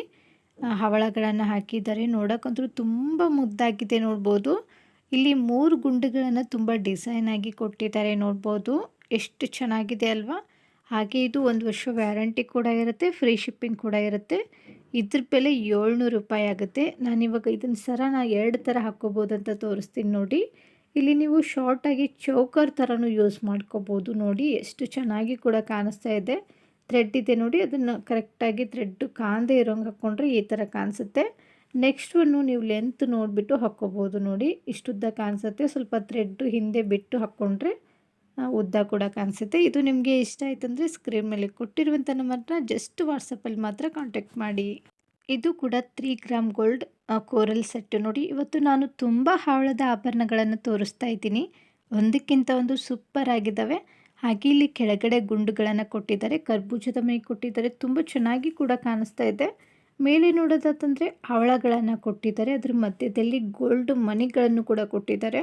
Speaker 1: ಹವಳಗಳನ್ನು ಹಾಕಿದ್ದಾರೆ. ನೋಡೋಕ್ಕಂತೂ ತುಂಬ ಮುದ್ದಾಗಿದೆ ನೋಡ್ಬೋದು. ಇಲ್ಲಿ ಮೂರು ಗುಂಡುಗಳನ್ನು ತುಂಬ ಡಿಸೈನ್ ಆಗಿ ಕೊಟ್ಟಿದ್ದಾರೆ ನೋಡ್ಬೋದು. ಎಷ್ಟು ಚೆನ್ನಾಗಿದೆ ಅಲ್ವಾ? ಹಾಗೆ ಇದು ಒಂದು ವರ್ಷ ವ್ಯಾರಂಟಿ ಕೂಡ ಇರುತ್ತೆ, ಫ್ರೀ ಶಿಪ್ಪಿಂಗ್ ಕೂಡ ಇರುತ್ತೆ. ಇದ್ರ ಬೆಲೆ ಏಳ್ನೂರು ರೂಪಾಯಿ ಆಗುತ್ತೆ. ನಾನಿವಾಗ ಇದನ್ನು ಸರ ನಾನು ಎರಡು ಥರ ಹಾಕ್ಕೋಬೋದು ಅಂತ ತೋರಿಸ್ತೀನಿ ನೋಡಿ. ಇಲ್ಲಿ ನೀವು ಶಾರ್ಟಾಗಿ ಚೌಕರ್ ಥರನೂ ಯೂಸ್ ಮಾಡ್ಕೋಬೋದು ನೋಡಿ. ಎಷ್ಟು ಚೆನ್ನಾಗಿ ಕೂಡ ಕಾಣಿಸ್ತಾ ಇದೆ. ಥ್ರೆಡ್ ಇದೆ ನೋಡಿ, ಅದನ್ನು ಕರೆಕ್ಟಾಗಿ ಥ್ರೆಡ್ಡು ಕಾಂದೇ ಇರೋಂಗೆ ಹಾಕ್ಕೊಂಡ್ರೆ ಈ ಥರ ಕಾಣಿಸುತ್ತೆ. ನೆಕ್ಸ್ಟ್ ನೀವು ಲೆಂತ್ ನೋಡಿಬಿಟ್ಟು ಹಾಕ್ಕೋಬೋದು ನೋಡಿ. ಇಷ್ಟುದ್ದ ಕಾಣಿಸುತ್ತೆ. ಸ್ವಲ್ಪ ಥ್ರೆಡ್ಡು ಹಿಂದೆ ಬಿಟ್ಟು ಹಾಕ್ಕೊಂಡ್ರೆ ಉದ್ದ ಕೂಡ ಕಾಣಿಸುತ್ತೆ. ಇದು ನಿಮಗೆ ಇಷ್ಟ ಆಯ್ತಂದರೆ ಸ್ಕ್ರೀನ್ ಮೇಲೆ ಕೊಟ್ಟಿರುವಂಥ ನಂಬರ್ನ ಜಸ್ಟ್ ವಾಟ್ಸಪ್ಪಲ್ಲಿ ಮಾತ್ರ ಕಾಂಟ್ಯಾಕ್ಟ್ ಮಾಡಿ. ಇದು ಕೂಡ three gram gold coral set ನೋಡಿ. ಇವತ್ತು ನಾನು ತುಂಬ ಹಾವಳದ ಆಭರಣಗಳನ್ನು ತೋರಿಸ್ತಾ ಇದ್ದೀನಿ. ಒಂದಕ್ಕಿಂತ ಒಂದು ಸೂಪರ್ ಆಗಿದ್ದಾವೆ. ಹಾಗೆ ಇಲ್ಲಿ ಕೆಳಗಡೆ ಗುಂಡುಗಳನ್ನು ಕೊಟ್ಟಿದ್ದಾರೆ, ಕರ್ಬೂಜದ ಮೈ ಕೊಟ್ಟಿದ್ದಾರೆ, ತುಂಬ ಚೆನ್ನಾಗಿ ಕೂಡ ಕಾಣಿಸ್ತಾ ಇದೆ. ಮೇಲೆ ನೋಡೋದಾದಂದರೆ ಹವಳಗಳನ್ನು ಕೊಟ್ಟಿದ್ದಾರೆ, ಅದ್ರ ಮಧ್ಯದಲ್ಲಿ ಗೋಲ್ಡ್ ಮನಿಗಳನ್ನು ಕೂಡ ಕೊಟ್ಟಿದ್ದಾರೆ.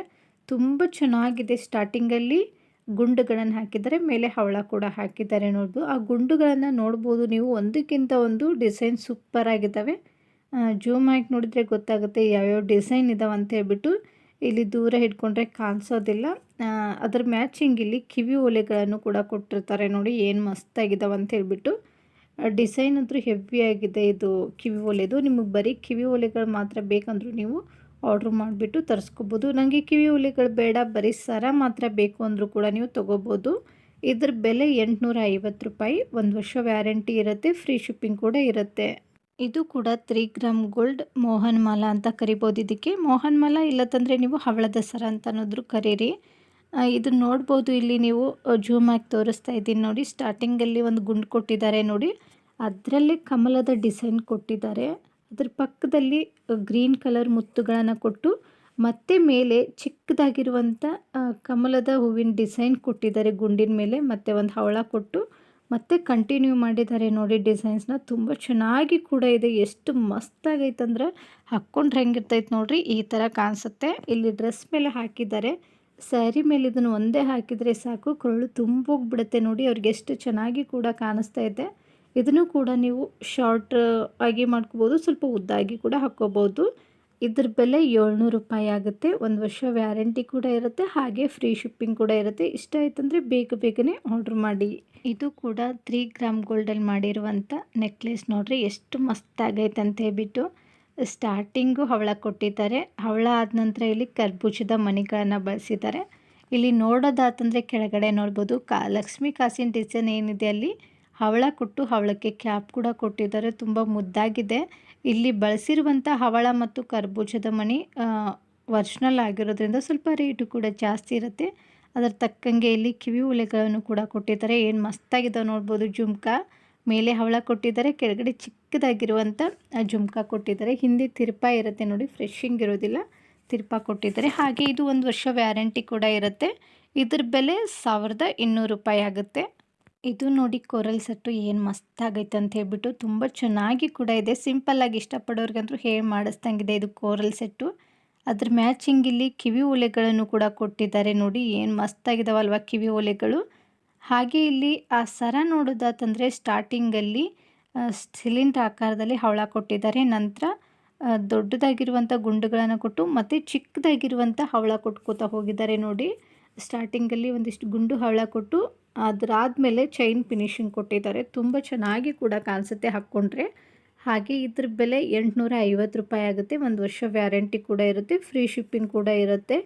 Speaker 1: ತುಂಬ ಚೆನ್ನಾಗಿದೆ ಸ್ಟಾರ್ಟಿಂಗಲ್ಲಿ. ಗುಂಡುಗಳನ್ನು ಹಾಕಿದ್ದಾರೆ, ಮೇಲೆ ಹವಳ ಕೂಡ ಹಾಕಿದ್ದಾರೆ ನೋಡ್ಬೋದು. ಆ ಗುಂಡುಗಳನ್ನು ನೋಡ್ಬೋದು ನೀವು, ಒಂದಕ್ಕಿಂತ ಒಂದು ಡಿಸೈನ್ ಸೂಪರ್ ಆಗಿದ್ದಾವೆ. ಜೂಮ್ ಆಗಿ ನೋಡಿದರೆ ಗೊತ್ತಾಗುತ್ತೆ ಯಾವ್ಯಾವ ಡಿಸೈನ್ ಇದಾವೆ ಅಂತ ಹೇಳ್ಬಿಟ್ಟು. ಇಲ್ಲಿ ದೂರ ಹಿಡ್ಕೊಂಡ್ರೆ ಕಾಣಿಸೋದಿಲ್ಲ. ಅದರ ಮ್ಯಾಚಿಂಗ್ ಇಲ್ಲಿ ಕಿವಿ ಓಲೆಗಳನ್ನು ಕೂಡ ಕೊಟ್ಟಿರ್ತಾರೆ ನೋಡಿ, ಏನು ಮಸ್ತಾಗಿದ್ದಾವೆ ಅಂತ ಹೇಳ್ಬಿಟ್ಟು. ಡಿಸೈನ್ ಅಂತೂ ಹೆವಿ ಆಗಿದೆ ಇದು ಕಿವಿ ಓಲೆದು. ನಿಮಗೆ ಬರೀ ಕಿವಿ ಓಲೆಗಳು ಮಾತ್ರ ಬೇಕಂದ್ರೂ ನೀವು ಆರ್ಡ್ರ್ ಮಾಡಿಬಿಟ್ಟು ತರಿಸ್ಕೋಬೋದು. ನನಗೆ ಕಿವಿ ಓಲೆಗಳು ಬೇಡ, ಬರೀ ಸರ ಮಾತ್ರ ಬೇಕು ಅಂದರೂ ಕೂಡ ನೀವು ತೊಗೋಬೋದು. ಇದ್ರ ಬೆಲೆ ಎಂಟುನೂರ ಐವತ್ತು ರೂಪಾಯಿ. ಒಂದು ವರ್ಷ ವ್ಯಾರಂಟಿ ಇರುತ್ತೆ ಫ್ರೀ ಶಿಪ್ಪಿಂಗ್ ಕೂಡ ಇರುತ್ತೆ. ಇದು ಕೂಡ three gram gold Mohan Mala ಅಂತ ಕರಿಬೋದು ಇದಕ್ಕೆ. ಮೋಹನ್ ಮಾಲಾ ಇಲ್ಲತಂದರೆ ನೀವು ಹವಳ ದಸರಾ ಅಂತ ಅನ್ನೋದ್ರು ಕರೀರಿ. ಇದು ನೋಡ್ಬೋದು ಇಲ್ಲಿ ನೀವು ಜೂಮ್ ಆಗಿ ತೋರಿಸ್ತಾ ಇದ್ದೀನಿ ನೋಡಿ. ಸ್ಟಾರ್ಟಿಂಗಲ್ಲಿ ಒಂದು ಗುಂಡು ಕೊಟ್ಟಿದ್ದಾರೆ ನೋಡಿ. ಅದರಲ್ಲಿ ಕಮಲದ ಡಿಸೈನ್ ಕೊಟ್ಟಿದ್ದಾರೆ. ಅದ್ರ ಪಕ್ಕದಲ್ಲಿ ಗ್ರೀನ್ ಕಲರ್ ಮುತ್ತುಗಳನ್ನು ಕೊಟ್ಟು, ಮತ್ತೆ ಮೇಲೆ ಚಿಕ್ಕದಾಗಿರುವಂಥ ಕಮಲದ ಹೂವಿನ ಡಿಸೈನ್ ಕೊಟ್ಟಿದ್ದಾರೆ ಗುಂಡಿನ ಮೇಲೆ. ಮತ್ತೆ ಒಂದು ಹವಳ ಕೊಟ್ಟು ಮತ್ತೆ ಕಂಟಿನ್ಯೂ ಮಾಡಿದ್ದಾರೆ ನೋಡಿ ಡಿಸೈನ್ಸ್ನ ತುಂಬ ಚೆನ್ನಾಗಿ ಕೂಡ ಇದೆ. ಎಷ್ಟು ಮಸ್ತಾಗೈತಂದ್ರೆ ಹಾಕ್ಕೊಂಡ್ರೆ ಹೆಂಗಿರ್ತೈತೆ ನೋಡ್ರಿ, ಈ ಥರ ಕಾಣಿಸುತ್ತೆ. ಇಲ್ಲಿ ಡ್ರೆಸ್ ಮೇಲೆ ಹಾಕಿದ್ದಾರೆ. ಸ್ಯಾರಿ ಮೇಲೆ ಇದನ್ನು ಒಂದೇ ಹಾಕಿದರೆ ಸಾಕು. ಕೊರಳು ತುಂಬೋಗ್ಬಿಡುತ್ತೆ ನೋಡಿ, ಅವ್ರಿಗೆ ಎಷ್ಟು ಚೆನ್ನಾಗಿ ಕೂಡ ಕಾಣಿಸ್ತಾ ಇದೆ. ಇದನ್ನು ಕೂಡ ನೀವು ಶಾರ್ಟ್ ಆಗಿ ಮಾಡ್ಕೋಬೋದು. ಸ್ವಲ್ಪ ಉದ್ದಾಗಿ ಕೂಡ ಹಾಕ್ಕೋಬೋದು. ಇದ್ರ ಬೆಲೆ ಏಳ್ನೂರು ರೂಪಾಯಿ ಆಗುತ್ತೆ. ಒಂದು ವರ್ಷ ವ್ಯಾರಂಟಿ ಕೂಡ ಇರುತ್ತೆ. ಹಾಗೆ ಫ್ರೀ ಶಿಪ್ಪಿಂಗ್ ಕೂಡ ಇರುತ್ತೆ. ಇಷ್ಟ ಆಯ್ತಂದರೆ ಬೇಗ ಬೇಗನೆ ಆರ್ಡ್ರ್ ಮಾಡಿ. ಇದು ಕೂಡ ತ್ರೀ ಗ್ರಾಮ್ ಗೋಲ್ಡಲ್ಲಿ ಮಾಡಿರುವಂಥ ನೆಕ್ಲೆಸ್ ನೋಡ್ರಿ. ಎಷ್ಟು ಮಸ್ತಾಗೈತೆ ಅಂತ ಹೇಳ್ಬಿಟ್ಟು ಸ್ಟಾರ್ಟಿಂಗು ಹವಳ ಕೊಟ್ಟಿದ್ದಾರೆ. ಹವಳ ಆದ ನಂತರ ಇಲ್ಲಿ ಕರ್ಬೂಜದ ಮಣಿಗಳನ್ನು ಬಳಸಿದ್ದಾರೆ. ಇಲ್ಲಿ ನೋಡೋದಾತಂದರೆ ಕೆಳಗಡೆ ನೋಡ್ಬೋದು. ಕಾ, ಲಕ್ಷ್ಮೀ ಕಾಸಿನ ಡಿಸೈನ್ ಏನಿದೆ ಅಲ್ಲಿ. ಹವಳ ಕೊಟ್ಟು ಹವಳಕ್ಕೆ ಕ್ಯಾಪ್ ಕೂಡ ಕೊಟ್ಟಿದ್ದಾರೆ. ತುಂಬ ಮುದ್ದಾಗಿದೆ. ಇಲ್ಲಿ ಬಳಸಿರುವಂಥ ಹವಳ ಮತ್ತು ಕರ್ಬೂಜದ ಮಣಿ ಒರ್ಜಿನಲ್ ಆಗಿರೋದ್ರಿಂದ ಸ್ವಲ್ಪ ರೇಟು ಕೂಡ ಜಾಸ್ತಿ ಇರುತ್ತೆ. ಅದರ ತಕ್ಕಂಗೆ ಇಲ್ಲಿ ಕಿವಿ ಉಲೆಗಳನ್ನು ಕೂಡ ಕೊಟ್ಟಿದ್ದಾರೆ. ಏನು ಮಸ್ತಾಗಿದೆ ನೋಡ್ಬೋದು. ಜುಮ್ಕ ಮೇಲೆ ಹವಳ ಕೊಟ್ಟಿದ್ದಾರೆ. ಕೆಳಗಡೆ ಚಿಕ್ಕದಾಗಿರುವಂಥ ಜುಮ್ಕ ಕೊಟ್ಟಿದ್ದಾರೆ. ಹಿಂದೆ ತಿರ್ಪಾ ಇರುತ್ತೆ ನೋಡಿ. ಫ್ರೆಶಿಂಗ್ ಇರೋದಿಲ್ಲ. ತಿರ್ಪಾ ಕೊಟ್ಟಿದ್ದಾರೆ. ಹಾಗೆ ಇದು ಒಂದು ವರ್ಷ ವ್ಯಾರಂಟಿ ಕೂಡ ಇರುತ್ತೆ. ಇದ್ರ ಬೆಲೆ ಸಾವಿರದ ಇನ್ನೂರು ರೂಪಾಯಿ ಆಗುತ್ತೆ. ಇದು ನೋಡಿ ಕೋರಲ್ ಸೆಟ್ಟು ಏನು ಮಸ್ತಾಗೈತೆ ಅಂತ ಹೇಳ್ಬಿಟ್ಟು ತುಂಬ ಚೆನ್ನಾಗಿ ಕೂಡ ಇದೆ. ಸಿಂಪಲ್ಲಾಗಿ ಇಷ್ಟಪಡೋರಿಗಂತೂ ಹೇಳಿ ಮಾಡಿಸ್ದಂಗಿದೆ ಇದು ಕೋರಲ್ ಸೆಟ್ಟು. ಅದ್ರ ಮ್ಯಾಚಿಂಗ್ ಇಲ್ಲಿ ಕಿವಿ ಓಲೆಗಳನ್ನು ಕೂಡ ಕೊಟ್ಟಿದ್ದಾರೆ ನೋಡಿ, ಏನು ಮಸ್ತಾಗಿದಾವಲ್ವ ಕಿವಿ ಓಲೆಗಳು. ಹಾಗೆ ಇಲ್ಲಿ ಆ ಸರ ನೋಡೋದಾತಂದರೆ ಸ್ಟಾರ್ಟಿಂಗಲ್ಲಿ ಸಿಲಿಂಡರ್ ಆಕಾರದಲ್ಲಿ ಹವಳ ಕೊಟ್ಟಿದ್ದಾರೆ. ನಂತರ ದೊಡ್ಡದಾಗಿರುವಂಥ ಗುಂಡುಗಳನ್ನು ಕೊಟ್ಟು ಮತ್ತು ಚಿಕ್ಕದಾಗಿರುವಂಥ ಹವಳ ಕೊಟ್ಕೋತಾ ಹೋಗಿದ್ದಾರೆ ನೋಡಿ. ಸ್ಟಾರ್ಟಿಂಗಲ್ಲಿ ಒಂದಿಷ್ಟು ಗುಂಡು ಹವಳ ಕೊಟ್ಟು ಅದಾದಮೇಲೆ ಚೈನ್ ಫಿನಿಶಿಂಗ್ ಕೊಟ್ಟಿದ್ದಾರೆ. ತುಂಬ ಚೆನ್ನಾಗಿ ಕೂಡ ಕಾಣಿಸುತ್ತೆ ಹಾಕ್ಕೊಂಡ್ರೆ. ಹಾಗೆ ಇದ್ರ ಬೆಲೆ ಎಂಟುನೂರ ಐವತ್ತು ರೂಪಾಯಿ ಆಗುತ್ತೆ. ಒಂದು ವರ್ಷ ವ್ಯಾರಂಟಿ ಕೂಡ ಇರುತ್ತೆ ಫ್ರೀ ಶಿಪ್ಪಿಂಗ್ ಕೂಡ ಇರುತ್ತೆ.